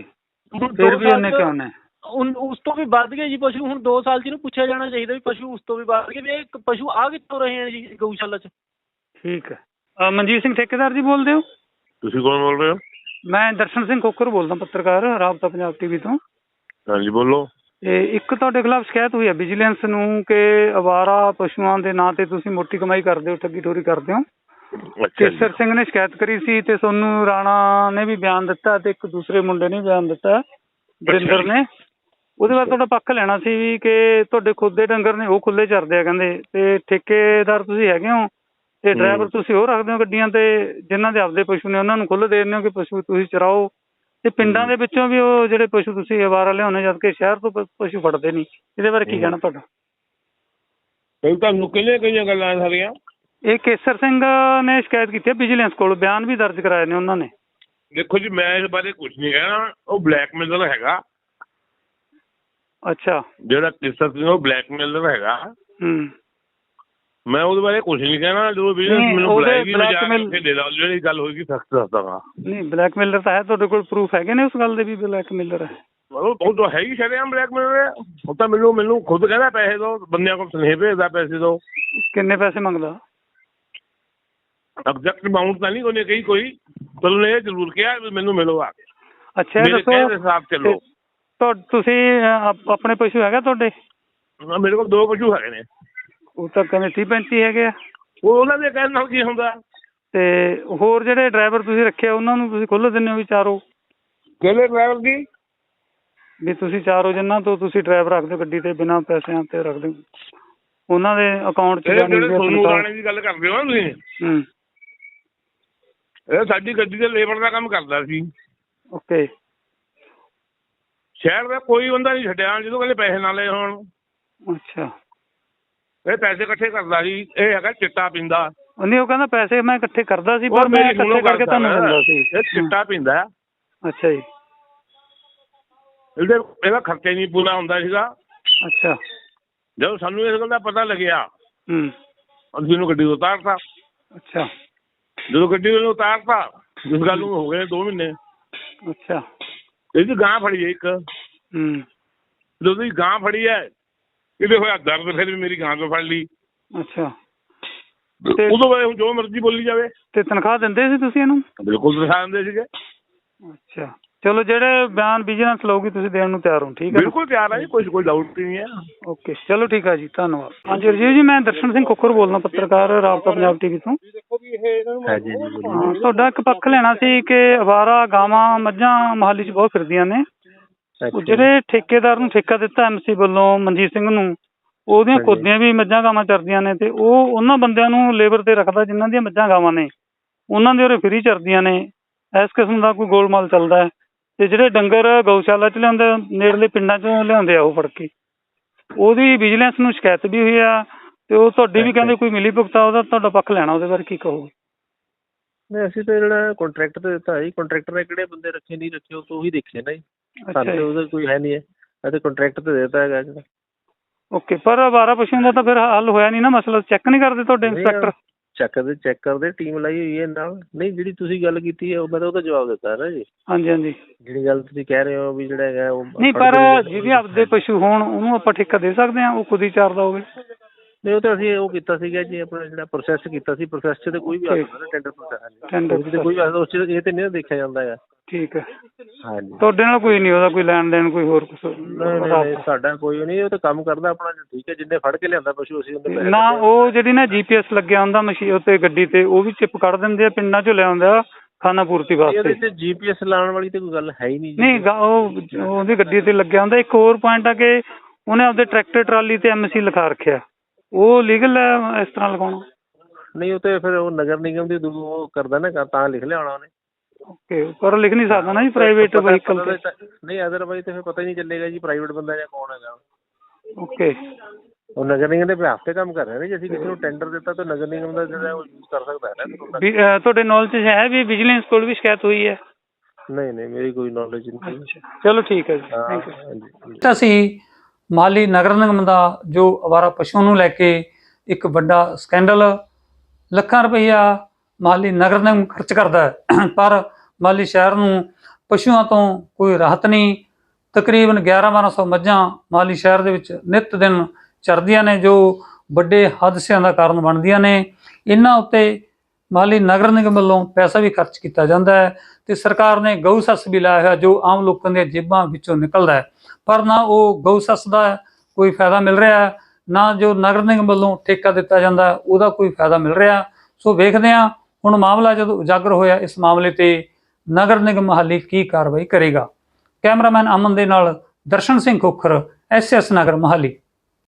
ਫਿਰ ਵੀ ਕਿਉਂ ਨੇ? ਉਨ- ਉਸ ਤੋਂ ਵੀ ਵੱਧ ਗਏ ਜੀ ਪਸ਼ੂ ਹੁਣ 2 ਸਾਲ ਚ ਇਹਨੂੰ ਪੁੱਛਿਆ ਜਾਣਾ ਚਾਹੀਦਾ ਵੀ ਪਸ਼ੂ ਉਸ ਤੋਂ ਵੀ ਵੱਧ ਗਏ ਵੀ ਇਹ ਕ- ਪਸ਼ੂ ਆ ਕਿੱਥੋਂ ਰਹੇ ਨੇ ਜੀ ਗਊਸ਼ਾਲਾ ਚ? ਠੀਕ ਹੈ। ਅ, ਮਨਜੀਤ ਸਿੰਘ ਠੇਕੇਦਾਰ ਜੀ ਬੋਲਦੇ ਹੋ? ਤੁਸੀਂ ਕੌਣ ਬੋਲ ਰਹੇ ਹੋ? ਮੈਂ ਦਰਸ਼ਨ ਸਿੰਘ ਕੋਕਰ ਬੋਲਦਾ ਪੱਤਰਕਾਰ ਰਾਬਤਾ ਪੰਜਾਬ ਟੀਵੀ ਤੋਂ। ਹਾਂਜੀ ਬੋਲੋ। ਇਹ ਇੱਕ ਤੁਹਾਡੇ ਖਿਲਾਫ ਸ਼ਿਕਾਇਤ ਹੋਈ ਹੈ ਵਿਜੀਲੈਂਸ ਨੂੰ ਕਿ ਅਵਾਰਾ ਪਸ਼ੂਆਂ ਦੇ ਨਾਂ ਤੇ ਤੁਸੀਂ ਮੋਟੀ ਕਮਾਈ ਕਰਦੇ ਹੋ ਠੱਗੀ ਠੋਰੀ ਕਰਦੇ ਹੋ? ਅੱਛਾ ਜੀ। ਕੇਸਰ ਸਿੰਘ ਨੇ ਸ਼ਿਕਾਇਤ ਕਰੀ ਸੀ ਤੇ ਸੋਨੂੰ ਰਾਣਾ ਨੇ ਵੀ ਬਿਆਨ ਦਿੱਤਾ ਤੇ ਇੱਕ ਦੂਸਰੇ ਮੁੰਡੇ ਨੇ ਵੀ ਬਿਆਨ ਦਿੱਤਾ। ਵਰਿੰਦਰ ਜੀ। ਨੇ। ਉਹਦੇ ਬਾਅਦ ਤੁਹਾਡਾ ਪੱਖ ਲੈਣਾ ਸੀ ਵੀ ਕਿ ਤੁਹਾਡੇ ਖੁਦ ਦੇ ਡੰਗਰ ਨੇ ਉਹ ਖੁੱਲੇ ਚਰਦੇ ਆ ਕਹਿੰਦੇ। ਤੇ ਠੇਕੇਦਾਰ ਤੁਸੀਂ ਹੈਗੇ ਹੋ ਤੇ ਡਰਾਈਵਰ ਤੁਸੀਂ ਉਹ ਰੱਖਦੇ ਹੋ ਗੱਡੀਆਂ ਤੇ ਜਿਨ੍ਹਾਂ ਦੇ ਆਪਦੇ ਪਸ਼ੂ ਨੇ ਉਹਨਾਂ ਨੂੰ ਖੁੱਲ੍ਹ ਦੇ ਦਿੰਦੇ ਹੋ ਕਿ ਪਸ਼ੂ ਤੁਸੀਂ ਚਰਾਓ। ਤੇ ਪਿੰਡਾਂ ਦੇ ਵਿੱਚੋਂ ਵੀ ਉਹ ਜਿਹੜੇ ਪਸ਼ੂ ਤੁਸੀਂ ਅਵਾਰਾ ਲਿਆਉਂਦੇ ਜਦ ਕਿ ਸ਼ਹਿਰ ਤੋਂ ਪ- ਪਸ਼ੂ ਫੜਦੇ ਨਹੀਂ। ਇਹਦੇ ਬਾਰੇ ਕੀ। ਕਹਿਣਾ ਤੁਹਾਡਾ? ਕਈ ਤੁਹਾਨੂੰ ਕਿਹਨੇ ਕਈਆਂ ਗੱਲਾਂ ਸਾਰੀਆਂ ਇਹ ਕੇਸਰ ਸਿੰਘ ਨੇ ਸ਼ਿਕਾਇਤ ਕੀਤੀ ਹੈ ਵਿਜੀਲੈਂਸ ਕੋਲ ਬਿਆਨ ਵੀ ਦਰਜ ਕਰਾਏ ਨੇ ਉਹਨਾਂ ਨੇ। ਦੇਖੋ ਜੀ ਮੈਂ ਇਸ ਬਾਰੇ ਕੁਝ ਨਹੀਂ ਕਹਿਣਾ। ਉਹ ਬਲੈਕਮੇਲਰ ਹੈਗਾ। ਅੱਛਾ। ਜਿਹੜਾ ਕਿਸਰ ਸਿੰਘ ਉਹ ਬਲੈਕਮੇਲਰ ਹੈਗਾ। ਹੂੰ। ਮੈਂ ਉਹਦੇ ਬਾਰੇ ਕੁਝ ਨਹੀਂ ਕਹਿਣਾ ਜਦੋਂ ਬਿਜ਼ਨਸ ਮੈਨੂੰ ਬੁਲਾਏਗੀ ਮੈਂ ਜਾ ਕੇ ਦੇ ਦਾਂ ਜਿਹੜੀ ਗੱਲ ਹੋਏਗੀ ਸਖਤ ਦੱਸਦਾਗਾ। ਨਹੀਂ ਬਲੈਕਮੇਲਰ ਤਾਂ ਹੈ ਤੁਹਾਡੇ ਕੋਲ ਪ੍ਰੂਫ ਹੈਗੇ ਨੇ ਉਸ ਗੱਲ ਦੇ ਵੀ ਬਲੈਕਮੇਲਰ ਹੈ? ਉਹ ਉਹ ਤਾਂ ਹੈ ਹੀ ਸ਼ਰੇਆਮ ਬਲੈਕਮੇਲਰ ਉਹ ਤਾਂ ਮੈਨੂੰ ਮੈਨੂੰ ਖੁਦ ਕਹਿੰਦਾ ਪੈਸੇ ਦਿਓ ਬੰਦਿਆਂ ਕੋਲ ਸੁਨੇਹੇ ਭੇਜਦਾ ਪੈਸੇ ਦਿਓ ਕਿੰਨੇ ਪੈਸੇ ਮੰਗਦਾ? ਐਗਜ਼ੈਕਟ ਅਮਾਉਂਟ ਤਾਂ ਨਹੀਂ ਉਹਨੇ ਕਹੀ ਕੋਈ ਪਰ ਉਹਨੇ ਇਹ ਜ਼ਰੂਰ ਕਿਹਾ ਮੈਨੂੰ ਮਿਲੋ ਆ ਕੇ। ਅੱਛਾ ਮੇਰੇ ਦੱਸੋ। ਦੇ ਹਿਸਾਬ ਚੱਲੋ। ਤੁਹਾ- ਤੁਸੀਂ ਅਹ, ਆਪ- ਆਪਣੇ ਪਸ਼ੂ ਹੈਗਾ ਤੁਹਾਡੇ? ਹਾਂ, ਮੇਰੇ ਕੋਲ ਦੋ ਪਸ਼ੂ ਹੈਗੇ ਨੇ। ਉਹ ਤਾਂ ਕਹਿੰਦੇ 30 35 ਹੈਗੇ ਆ। ਉਹ ਉਹਨਾਂ ਦੇ ਕਹਿਣ ਨਾਲ ਕੀ ਹੁੰਦਾ? ਤੇ ਹੋਰ ਜਿਹੜੇ ਡਰਾਈਵਰ ਤੁਸੀਂ ਰੱਖੇ ਆ, ਉਹਨਾਂ ਨੂੰ ਤੁਸੀਂ ਖੁੱਲ੍ਹ ਦਿੰਦੇ ਹੋ ਵੀ ਚਾਰੋ? ਕਿਹੜੇ ਡਰਾਈਵਰ ਦੀ? ਵੀ ਤੁਸੀਂ ਚਾਰੋ ਜਿੰਨਾਂ ਤੋਂ ਤੁਸੀਂ ਡਰਾਈਵਰ ਰੱਖਦੇ ਹੋ ਗੱਡੀ ਤੇ ਬਿਨਾਂ ਪੈਸਿਆਂ ਤੇ ਰੱਖਦੇ ਹੋ। ਉਹਨਾਂ ਦੇ ਅਕਾਊਂਟ 'ਚ ਜਾਣੀ ਜਿਹੜੇ ਸੋਨੂ। ਰਾਣੇ ਦੀ ਗੱਲ ਕਰਦੇ ਹੋ ਨਾ ਤੁਸੀਂ। ਹੂੰ। ਇਹ ਸਾਡੀ ਗੱਡੀ ਦੇ ਲੇਬਰ ਦਾ ਕੰਮ ਕਰਦਾ ਸੀ। ਓਕੇ। ਸ਼ਹਿਰ ਦਾ ਕੋਈ ਬੰਦਾ ਨਹੀਂ ਛੱਡਿਆ ਜਦੋਂ ਕਹਿੰਦੇ ਪੈਸੇ ਨਾ ਲਏ ਹੋਣ। ਅੱਛਾ। ਇਹ ਪੈਸੇ ਇਕੱਠੇ ਕਰਦਾ ਸੀ ਇਹ ਹੈਗਾ ਚਿੱਟਾ ਪੀਂਦਾ। ਨਹੀਂ ਉਹ ਕਹਿੰਦਾ ਪੈਸੇ ਮੈਂ ਇਕੱਠੇ ਕਰਦਾ ਸੀ ਪਰ ਮੈਂ ਇਕੱਠੇ ਕਰਕੇ ਤੁਹਾਨੂੰ ਦਿੰਦਾ ਸੀ। ਇਹ ਚਿੱਟਾ ਪੀਂਦਾ। ਅੱਛਾ ਜੀ। ਇਹਦੇ ਇਹਦਾ ਖਰਚਾ ਨਹੀਂ ਪੂਰਾ ਹੁੰਦਾ ਸੀਗਾ। ਅੱਛਾ। ਜਦੋਂ ਸਾਨੂੰ ਇਸ ਗੱਲ ਦਾ ਪਤਾ ਲੱਗਿਆ ਹੂੰ। ਅਸੀਂ ਇਹਨੂੰ ਗੱਡੀ ਤੋਂ ਉਤਾਰਤਾ। ਅੱਛਾ। ਜਦੋਂ ਗੱਡੀ ਨੂੰ ਉਤਾਰਤਾ ਜਿਸ ਗੱਲ ਨੂੰ ਹੋ ਗਏ 2 ਮਹੀਨੇ। ਅੱਛਾ। ਇਹਦੀ ਗਾਂ ਫੜੀ ਹੈ ਇੱਕ। ਹੂੰ। ਜਦੋਂ ਦੀ ਗਾਂ ਫੜੀ ਹੈ ਇਹਦੇ ਹੋਇਆ ਦਰਦ ਫਿਰ ਵੀ ਮੇਰੀ ਗਾਂ ਤੋਂ ਫੜ ਲਈ। ਅੱਛਾ। ਤੇ- ਉਦੋਂ ਬਾਅਦ ਹੁਣ ਜੋ ਮਰਜ਼ੀ ਬੋਲੀ ਜਾਵੇ। ਤੇ ਤਨਖਾਹ ਦਿੰਦੇ ਸੀ ਤੁਸੀਂ ਇਹਨੂੰ? ਬਿਲਕੁਲ ਦਿਖਾ ਦਿੰਦੇ ਸੀਗੇ। ਅੱਛਾ। ਚਲੋ ਜਿਹੜੇ ਬਿਆਨ ਵਿਜੀਲੈਂਸ ਲਊਗੀ ਤੁਸੀਂ ਦੇਣ ਨੂੰ ਤਿਆਰ ਹੋ ਠੀਕ ਹੈ? ਬਿਲਕੁਲ ਤਿਆਰ ਹੈ ਜੀ ਕੋਈ ਕੋਈ ਡਾਊਟ ਨਹੀਂ ਹੈ। ਓਕੇ ਚਲੋ ਠੀਕ ਹੈ ਜੀ ਧੰਨਵਾਦ। ਹਾਂਜੀ ਰਜੀਵ ਜੀ ਮੈਂ ਦਰਸ਼ਨ ਸਿੰਘ ਕੁੱਕਰ ਬੋਲਦਾ ਪੱਤਰਕਾਰ ਰਾਬਤਾ ਪੰਜਾਬ ਟੀਵੀ ਤੋਂ। ਹਾਂਜੀ ਜੀ ਤੁਹਾਡਾ ਇੱਕ ਪੱਖ ਲੈਣਾ ਸੀ ਕਿ ਅਵਾਰਾ ਗਾਵਾਂ ਮੱਝਾਂ ਮੋਹਾਲੀ 'ਚ ਬਹੁਤ ਫਿਰਦੀਆਂ ਨੇ। ਉਹ। ਜਿਹੜੇ ਠੇਕੇਦਾਰ ਨੂੰ ਠੇਕਾ ਦਿੱਤਾ ਐਮਸੀ ਵੱਲੋਂ ਮਨਜੀਤ ਸਿੰਘ ਨੂੰ ਉਹਦੀਆਂ ਹਾਂਜੀ। ਖੁਦ ਦੀਆਂ ਵੀ ਮੱਝਾਂ ਗਾਵਾਂ ਚਰਦੀਆਂ ਨੇ ਤੇ ਉਹ ਉਹਨਾਂ ਬੰਦਿਆਂ ਨੂੰ ਲੇਬਰ ਤੇ ਰੱਖਦਾ ਜਿਨ੍ਹਾਂ ਦੀਆਂ ਮੱਝਾਂ ਗਾਵਾਂ ਨੇ। ਉਹਨਾਂ ਦੇ ਉਰੇ ਫਰੀ ਚਰਦੀਆਂ ਨੇ। ਇਸ ਕਿਸਮ ਦਾ ਕੋਈ ਗੋਲਮਾਲ ਚੱਲਦਾ ਹੈ। ਤੇ ਜਿਹੜੇ ਡੰਗਰ ਗਊਸ਼ਾਲਾ 'ਚ ਲਿਆਉਂਦੇ ਨੇੜਲੇ ਪਿੰਡਾਂ 'ਚੋਂ ਲਿਆਉਂਦੇ ਆ ਉਹ ਫੜ ਕੇ। ਉਹਦੀ ਵਿਜੀਲੈਂਸ ਨੂੰ ਸ਼ਿਕਾਇਤ ਵੀ ਹੋਈ ਆ ਤੇ ਉਹ ਤੁਹਾਡੀ ਵੀ। ਕਹਿੰਦੇ ਕੋਈ ਮਿਲੀ ਭੁਗਤਾ ਉਹਦਾ ਤੁਹਾਡਾ ਪੱਖ ਲੈਣਾ ਉਹਦੇ ਬਾਰੇ ਕੀ ਕਹੋਗੇ? ਨਹੀਂ ਅਸੀਂ ਤਾਂ ਜਿਹੜਾ ਕੰਟਰੈਕਟ ਤੇ ਦਿੱਤਾ ਹੈ ਕੰਟਰੈਕਟਰ ਨੇ ਕਿਹੜੇ ਬੰਦੇ ਰੱਖੇ ਨਹੀਂ ਰੱਖੇ ਉਹ ਤਾਂ ਉਹੀ ਦੇਖੇ ਨਾ। ਜੀ। ਤਾਂ ਉਹਦਾ ਕੋਈ ਹੈ ਨਹੀਂ ਹੈ। ਅਤੇ ਕੰਟਰੈਕਟ ਤੇ ਦਿੱਤਾ ਹੈਗਾ ਜਿਹੜਾ ਓਕੇ ਪਰ ਅਵਾਰਾ ਪਸ਼ੂਆਂ ਦਾ ਤਾਂ ਫਿਰ ਹੱਲ ਹੋਇਆ ਨਹੀਂ ਨਾ ਮਸਲਾ ਚੈੱਕ ਨਹੀਂ ਕਰਦੇ ਤੁਹਾਡੇ ਇੰਸਪੈਕਟਰ ਚੈੱਕ ਕਰਦੇ ਚੈੱਕ ਕਰਦੇ ਟੀਮ ਲਾਈ ਹੋਈ ਹੈ ਨਾਲ। ਨਹੀਂ ਜਿਹੜੀ ਤੁਸੀਂ ਗੱਲ ਕੀਤੀ ਹੈ ਉਹ ਮੈਂ ਤਾਂ ਉਹਦਾ ਜਵਾਬ ਦਿੱਤਾ ਨਾ ਜੀ। ਹਾਂਜੀ ਹਾਂਜੀ। ਜਿਹੜੀ ਗੱਲ ਤੁਸੀਂ ਕਹਿ ਰਹੇ ਹੋ ਵੀ ਜਿਹੜਾ ਹੈਗਾ ਉਹ ਨਹੀਂ ਪਰ ਜਿਹਦੇ ਆਪਦੇ ਪਸ਼ੂ ਹੋਣ ਉਹਨੂੰ ਆਪਾਂ ਠੇਕਾ ਦੇ ਸਕਦੇ ਹਾਂ ਉਹ ਖੁਦ ਹੀ ਚਾਰਦਾ ਹੋਵੇ। ਨਹੀਂ ਉਹ ਤਾਂ ਅਸੀਂ ਉਹ ਕੀਤਾ ਸੀਗਾ ਜੀ ਆਪਣਾ ਜਿਹੜਾ ਪ੍ਰੋਸੈਸ ਕੀਤਾ ਸੀ ਪ੍ਰੋਸੈਸ 'ਚ ਤੇ ਕੋਈ ਵੀ ਆ. ਸਕਦਾ ਨਾ ਟੈਂਡਰ ਪ੍ਰੋਸੈਸ Tender ਉਹਦੇ ਤੇ ਕੋਈ ਆ ਉਸ 'ਚ ਇਹ ਤੇ ਨਹੀਂ ਨਾ ਦੇਖਿਆ ਜਾਂਦਾ ਹੈਗਾ ਠੀਕ ਹੈ ਹਾਂਜੀ। ਤੁਹਾਡੇ ਨਾਲ ਕੋਈ ਨਹੀਂ ਉਹਦਾ ਕੋਈ ਲੈਣ ਦੇਣ ਕੋਈ ਹੋਰ ਕੁਝ ਨਹੀਂ ਨਹੀਂ ਨਹੀਂ ਸਾਡਾ ਕੋਈ ਨਹੀਂ ਉਹ ਤਾਂ ਕੰਮ ਕਰਦਾ ਆਪਣਾ ਠੀਕ ਹੈ ਜਿੰਨੇ ਫੜ ਕੇ ਲਿਆਂਦਾ ਪਸ਼ੂ ਅਸੀਂ ਉਹਦੇ ਪੈਸੇ ਨਾ ਦਿੰਦੇ ਹਾਂ। ਉਹ ਜਿਹੜੀ ਨਾ ਜੀਪੀਐਸ ਲੱਗਿਆ ਹੁੰਦਾ ਮਸ਼ੀਨ ਉੱਤੇ ਗੱਡੀ ਤੇ ਉਹ ਵੀ ਚਿਪ ਕੱਢ ਦਿੰਦੇ ਆ ਪਿੰਡਾਂ ਚੋਂ ਲੈ ਆਉਂਦਾ ਖਾਣਾ ਪੂਰਤੀ ਇਹਦੇ ਵਾਸਤੇ। ਤੇ ਜੀਪੀਐਸ ਲਾਉਣ ਵਾਲੀ ਤੇ ਕੋਈ ਗੱਲ ਹੈ ਹੀ ਨਹੀਂ ਜੀ। ਨਹੀਂ ਗਾ- ਉਹ ਉਹਦੀ ਗੱਡੀ ਤੇ ਲੱਗਿਆ ਹੁੰਦਾ ਇੱਕ ਹੋਰ ਪੁਆਇੰਟ ਆ ਕਿ ਉਹਨੇ ਆਪਦੇ ਟਰੈਕਟਰ ਟਰਾਲੀ ਤੇ ਐਮਸੀ ਲਿਖਾ ਰੱਖਿਆ। ਉਹ ਲੀਗਲ ਹੈ ਇਸ ਤਰ੍ਹਾਂ ਲਗਾਉਣਾ। ਨਹੀਂ ਉਹ ਤੇ ਫਿਰ ਉਹ ਨਗਰ ਨਿਗਮ ਦੀ ਦੂ- ਉਹ ਕਰਦਾ ਨਾ ਕਰ- ਤਾਂ ਲਿਖ ਲਿਆ ਹੋਣਾ ਉਹਨੇ। ਓਕੇ ਪਰ ਲਿਖ ਨਹੀਂ ਸਕਦਾ ਨਾ ਜੀ ਪ੍ਰਾਈਵੇਟ ਪਤਾ- ਵਹੀਕਲ ਪਤਾ ਤੇ। ਤਾਂ- ਨਹੀਂ ਅਦਰਵਾਈਜ਼ ਤੇ ਫਿਰ ਪਤਾ ਹੀ ਨਹੀਂ ਚੱਲੇਗਾ ਜੀ ਪ੍ਰਾਈਵੇਟ ਬੰਦਾ ਜਾਂ ਕੌਣ ਹੈਗਾ। ਓਕੇ ਉਹ ਨਗਰ ਨਿਗਮ ਦੇ ਬਿਹਾਫ ਤੇ ਕੰਮ ਕਰ ਰਹੇ ਨੇ ਜੇ ਅਸੀਂ ਕਿਸੇ ਨੂੰ ਟੈਂਡਰ ਦਿੱਤਾ ਤਾਂ ਨਗਰ ਨਿਗਮ ਦਾ ਜਿਹੜਾ ਉਹ ਯੂਜ਼ ਕਰ ਸਕਦਾ ਹੈ ਨਾ। ਵੀ ਅਹ, ਤੁਹਾਡੇ ਨੌਲੇਜ ਹੈ ਵੀ ਵਿਜੀਲੈਂਸ ਕੋਲ ਵੀ ਸ਼ਿਕਾਇਤ ਹੋਈ ਹੈ? ਨਹੀਂ ਨਹੀਂ ਮੇਰੀ ਕੋਈ ਨੌਲੇਜ ਨਹੀਂ। ਚਲੋ ਠੀਕ ਹੈ ਜੀ। ਹਾਂ ਥੈਂਕ ਯੂ ਹਾਂਜੀ ਅਸੀਂ ਮਾਲੀ ਨਗਰ ਨਿਗਮ ਦਾ ਜੋ ਅਵਾਰਾ ਪਸ਼ੂਆਂ ਨੂੰ ਲੈ ਕੇ ਇੱਕ ਵੱਡਾ ਸਕੈਂਡਲ ਲੱਖਾਂ ਰੁਪਈਆ ਮਾਲੀ ਨਗਰ ਨਿਗਮ ਖਰਚ ਕਰਦਾ ਪਰ ਮਾਲੀ ਸ਼ਹਿਰ ਨੂੰ ਪਸ਼ੂਆਂ ਤੋਂ ਕੋਈ ਰਾਹਤ ਨਹੀਂ। ਤਕਰੀਬਨ 11-1200 ਮੱਝਾਂ ਮਾਲੀ ਸ਼ਹਿਰ ਦੇ ਵਿੱਚ ਨਿਤ ਦਿਨ ਚਰਦੀਆਂ ਨੇ, ਜੋ ਵੱਡੇ ਹਾਦਸਿਆਂ ਦਾ ਕਾਰਨ ਬਣਦੀਆਂ ਨੇ। ਇਹਨਾਂ ਉੱਤੇ ਮਾਲੀ ਨਗਰ ਨਿਗਮ ਵੱਲੋਂ ਪੈਸਾ ਵੀ ਖਰਚ ਕੀਤਾ ਜਾਂਦਾ ਹੈ ਤੇ ਸਰਕਾਰ ਨੇ ਗਊ ਸੱਸ ਵੀ ਲਾਇਆ ਹੋਇਆ, ਜੋ ਆਮ ਲੋਕਾਂ ਦੀਆਂ ਜੇਬਾਂ ਵਿੱਚੋਂ ਨਿਕਲਦਾ ਹੈ। ਪਰ ਨਾ ਉਹ ਗਊ ਸੱਸ ਦਾ ਕੋਈ ਫਾਇਦਾ ਮਿਲ ਰਿਹਾ ਨਾ ਜੋ ਨਗਰ ਨਿਗਮ ਵੱਲੋਂ ਠੇਕਾ ਦਿੱਤਾ ਜਾਂਦਾ ਉਹਦਾ ਕੋਈ ਫਾਇਦਾ ਮਿਲ ਰਿਹਾ ਸੋ ਵੇਖਦੇ ਹਾਂ ਹੁਣ ਮਾਮਲਾ ਜਦੋਂ ਉਜਾਗਰ ਹੋਇਆ, ਇਸ ਮਾਮਲੇ ਤੇ ਨਗਰ ਨਿਗਮ ਮਹਾਲੀ ਕੀ ਕਾਰਵਾਈ ਕਰੇਗਾ। ਕੈਮਰਾਮੈਨ ਅਮਨ ਦੇ ਨਾਲ ਦਰਸ਼ਨ ਸਿੰਘ ਖੋਖਰ ਐਸਐਸ ਨਗਰ ਮਹਾਲੀ।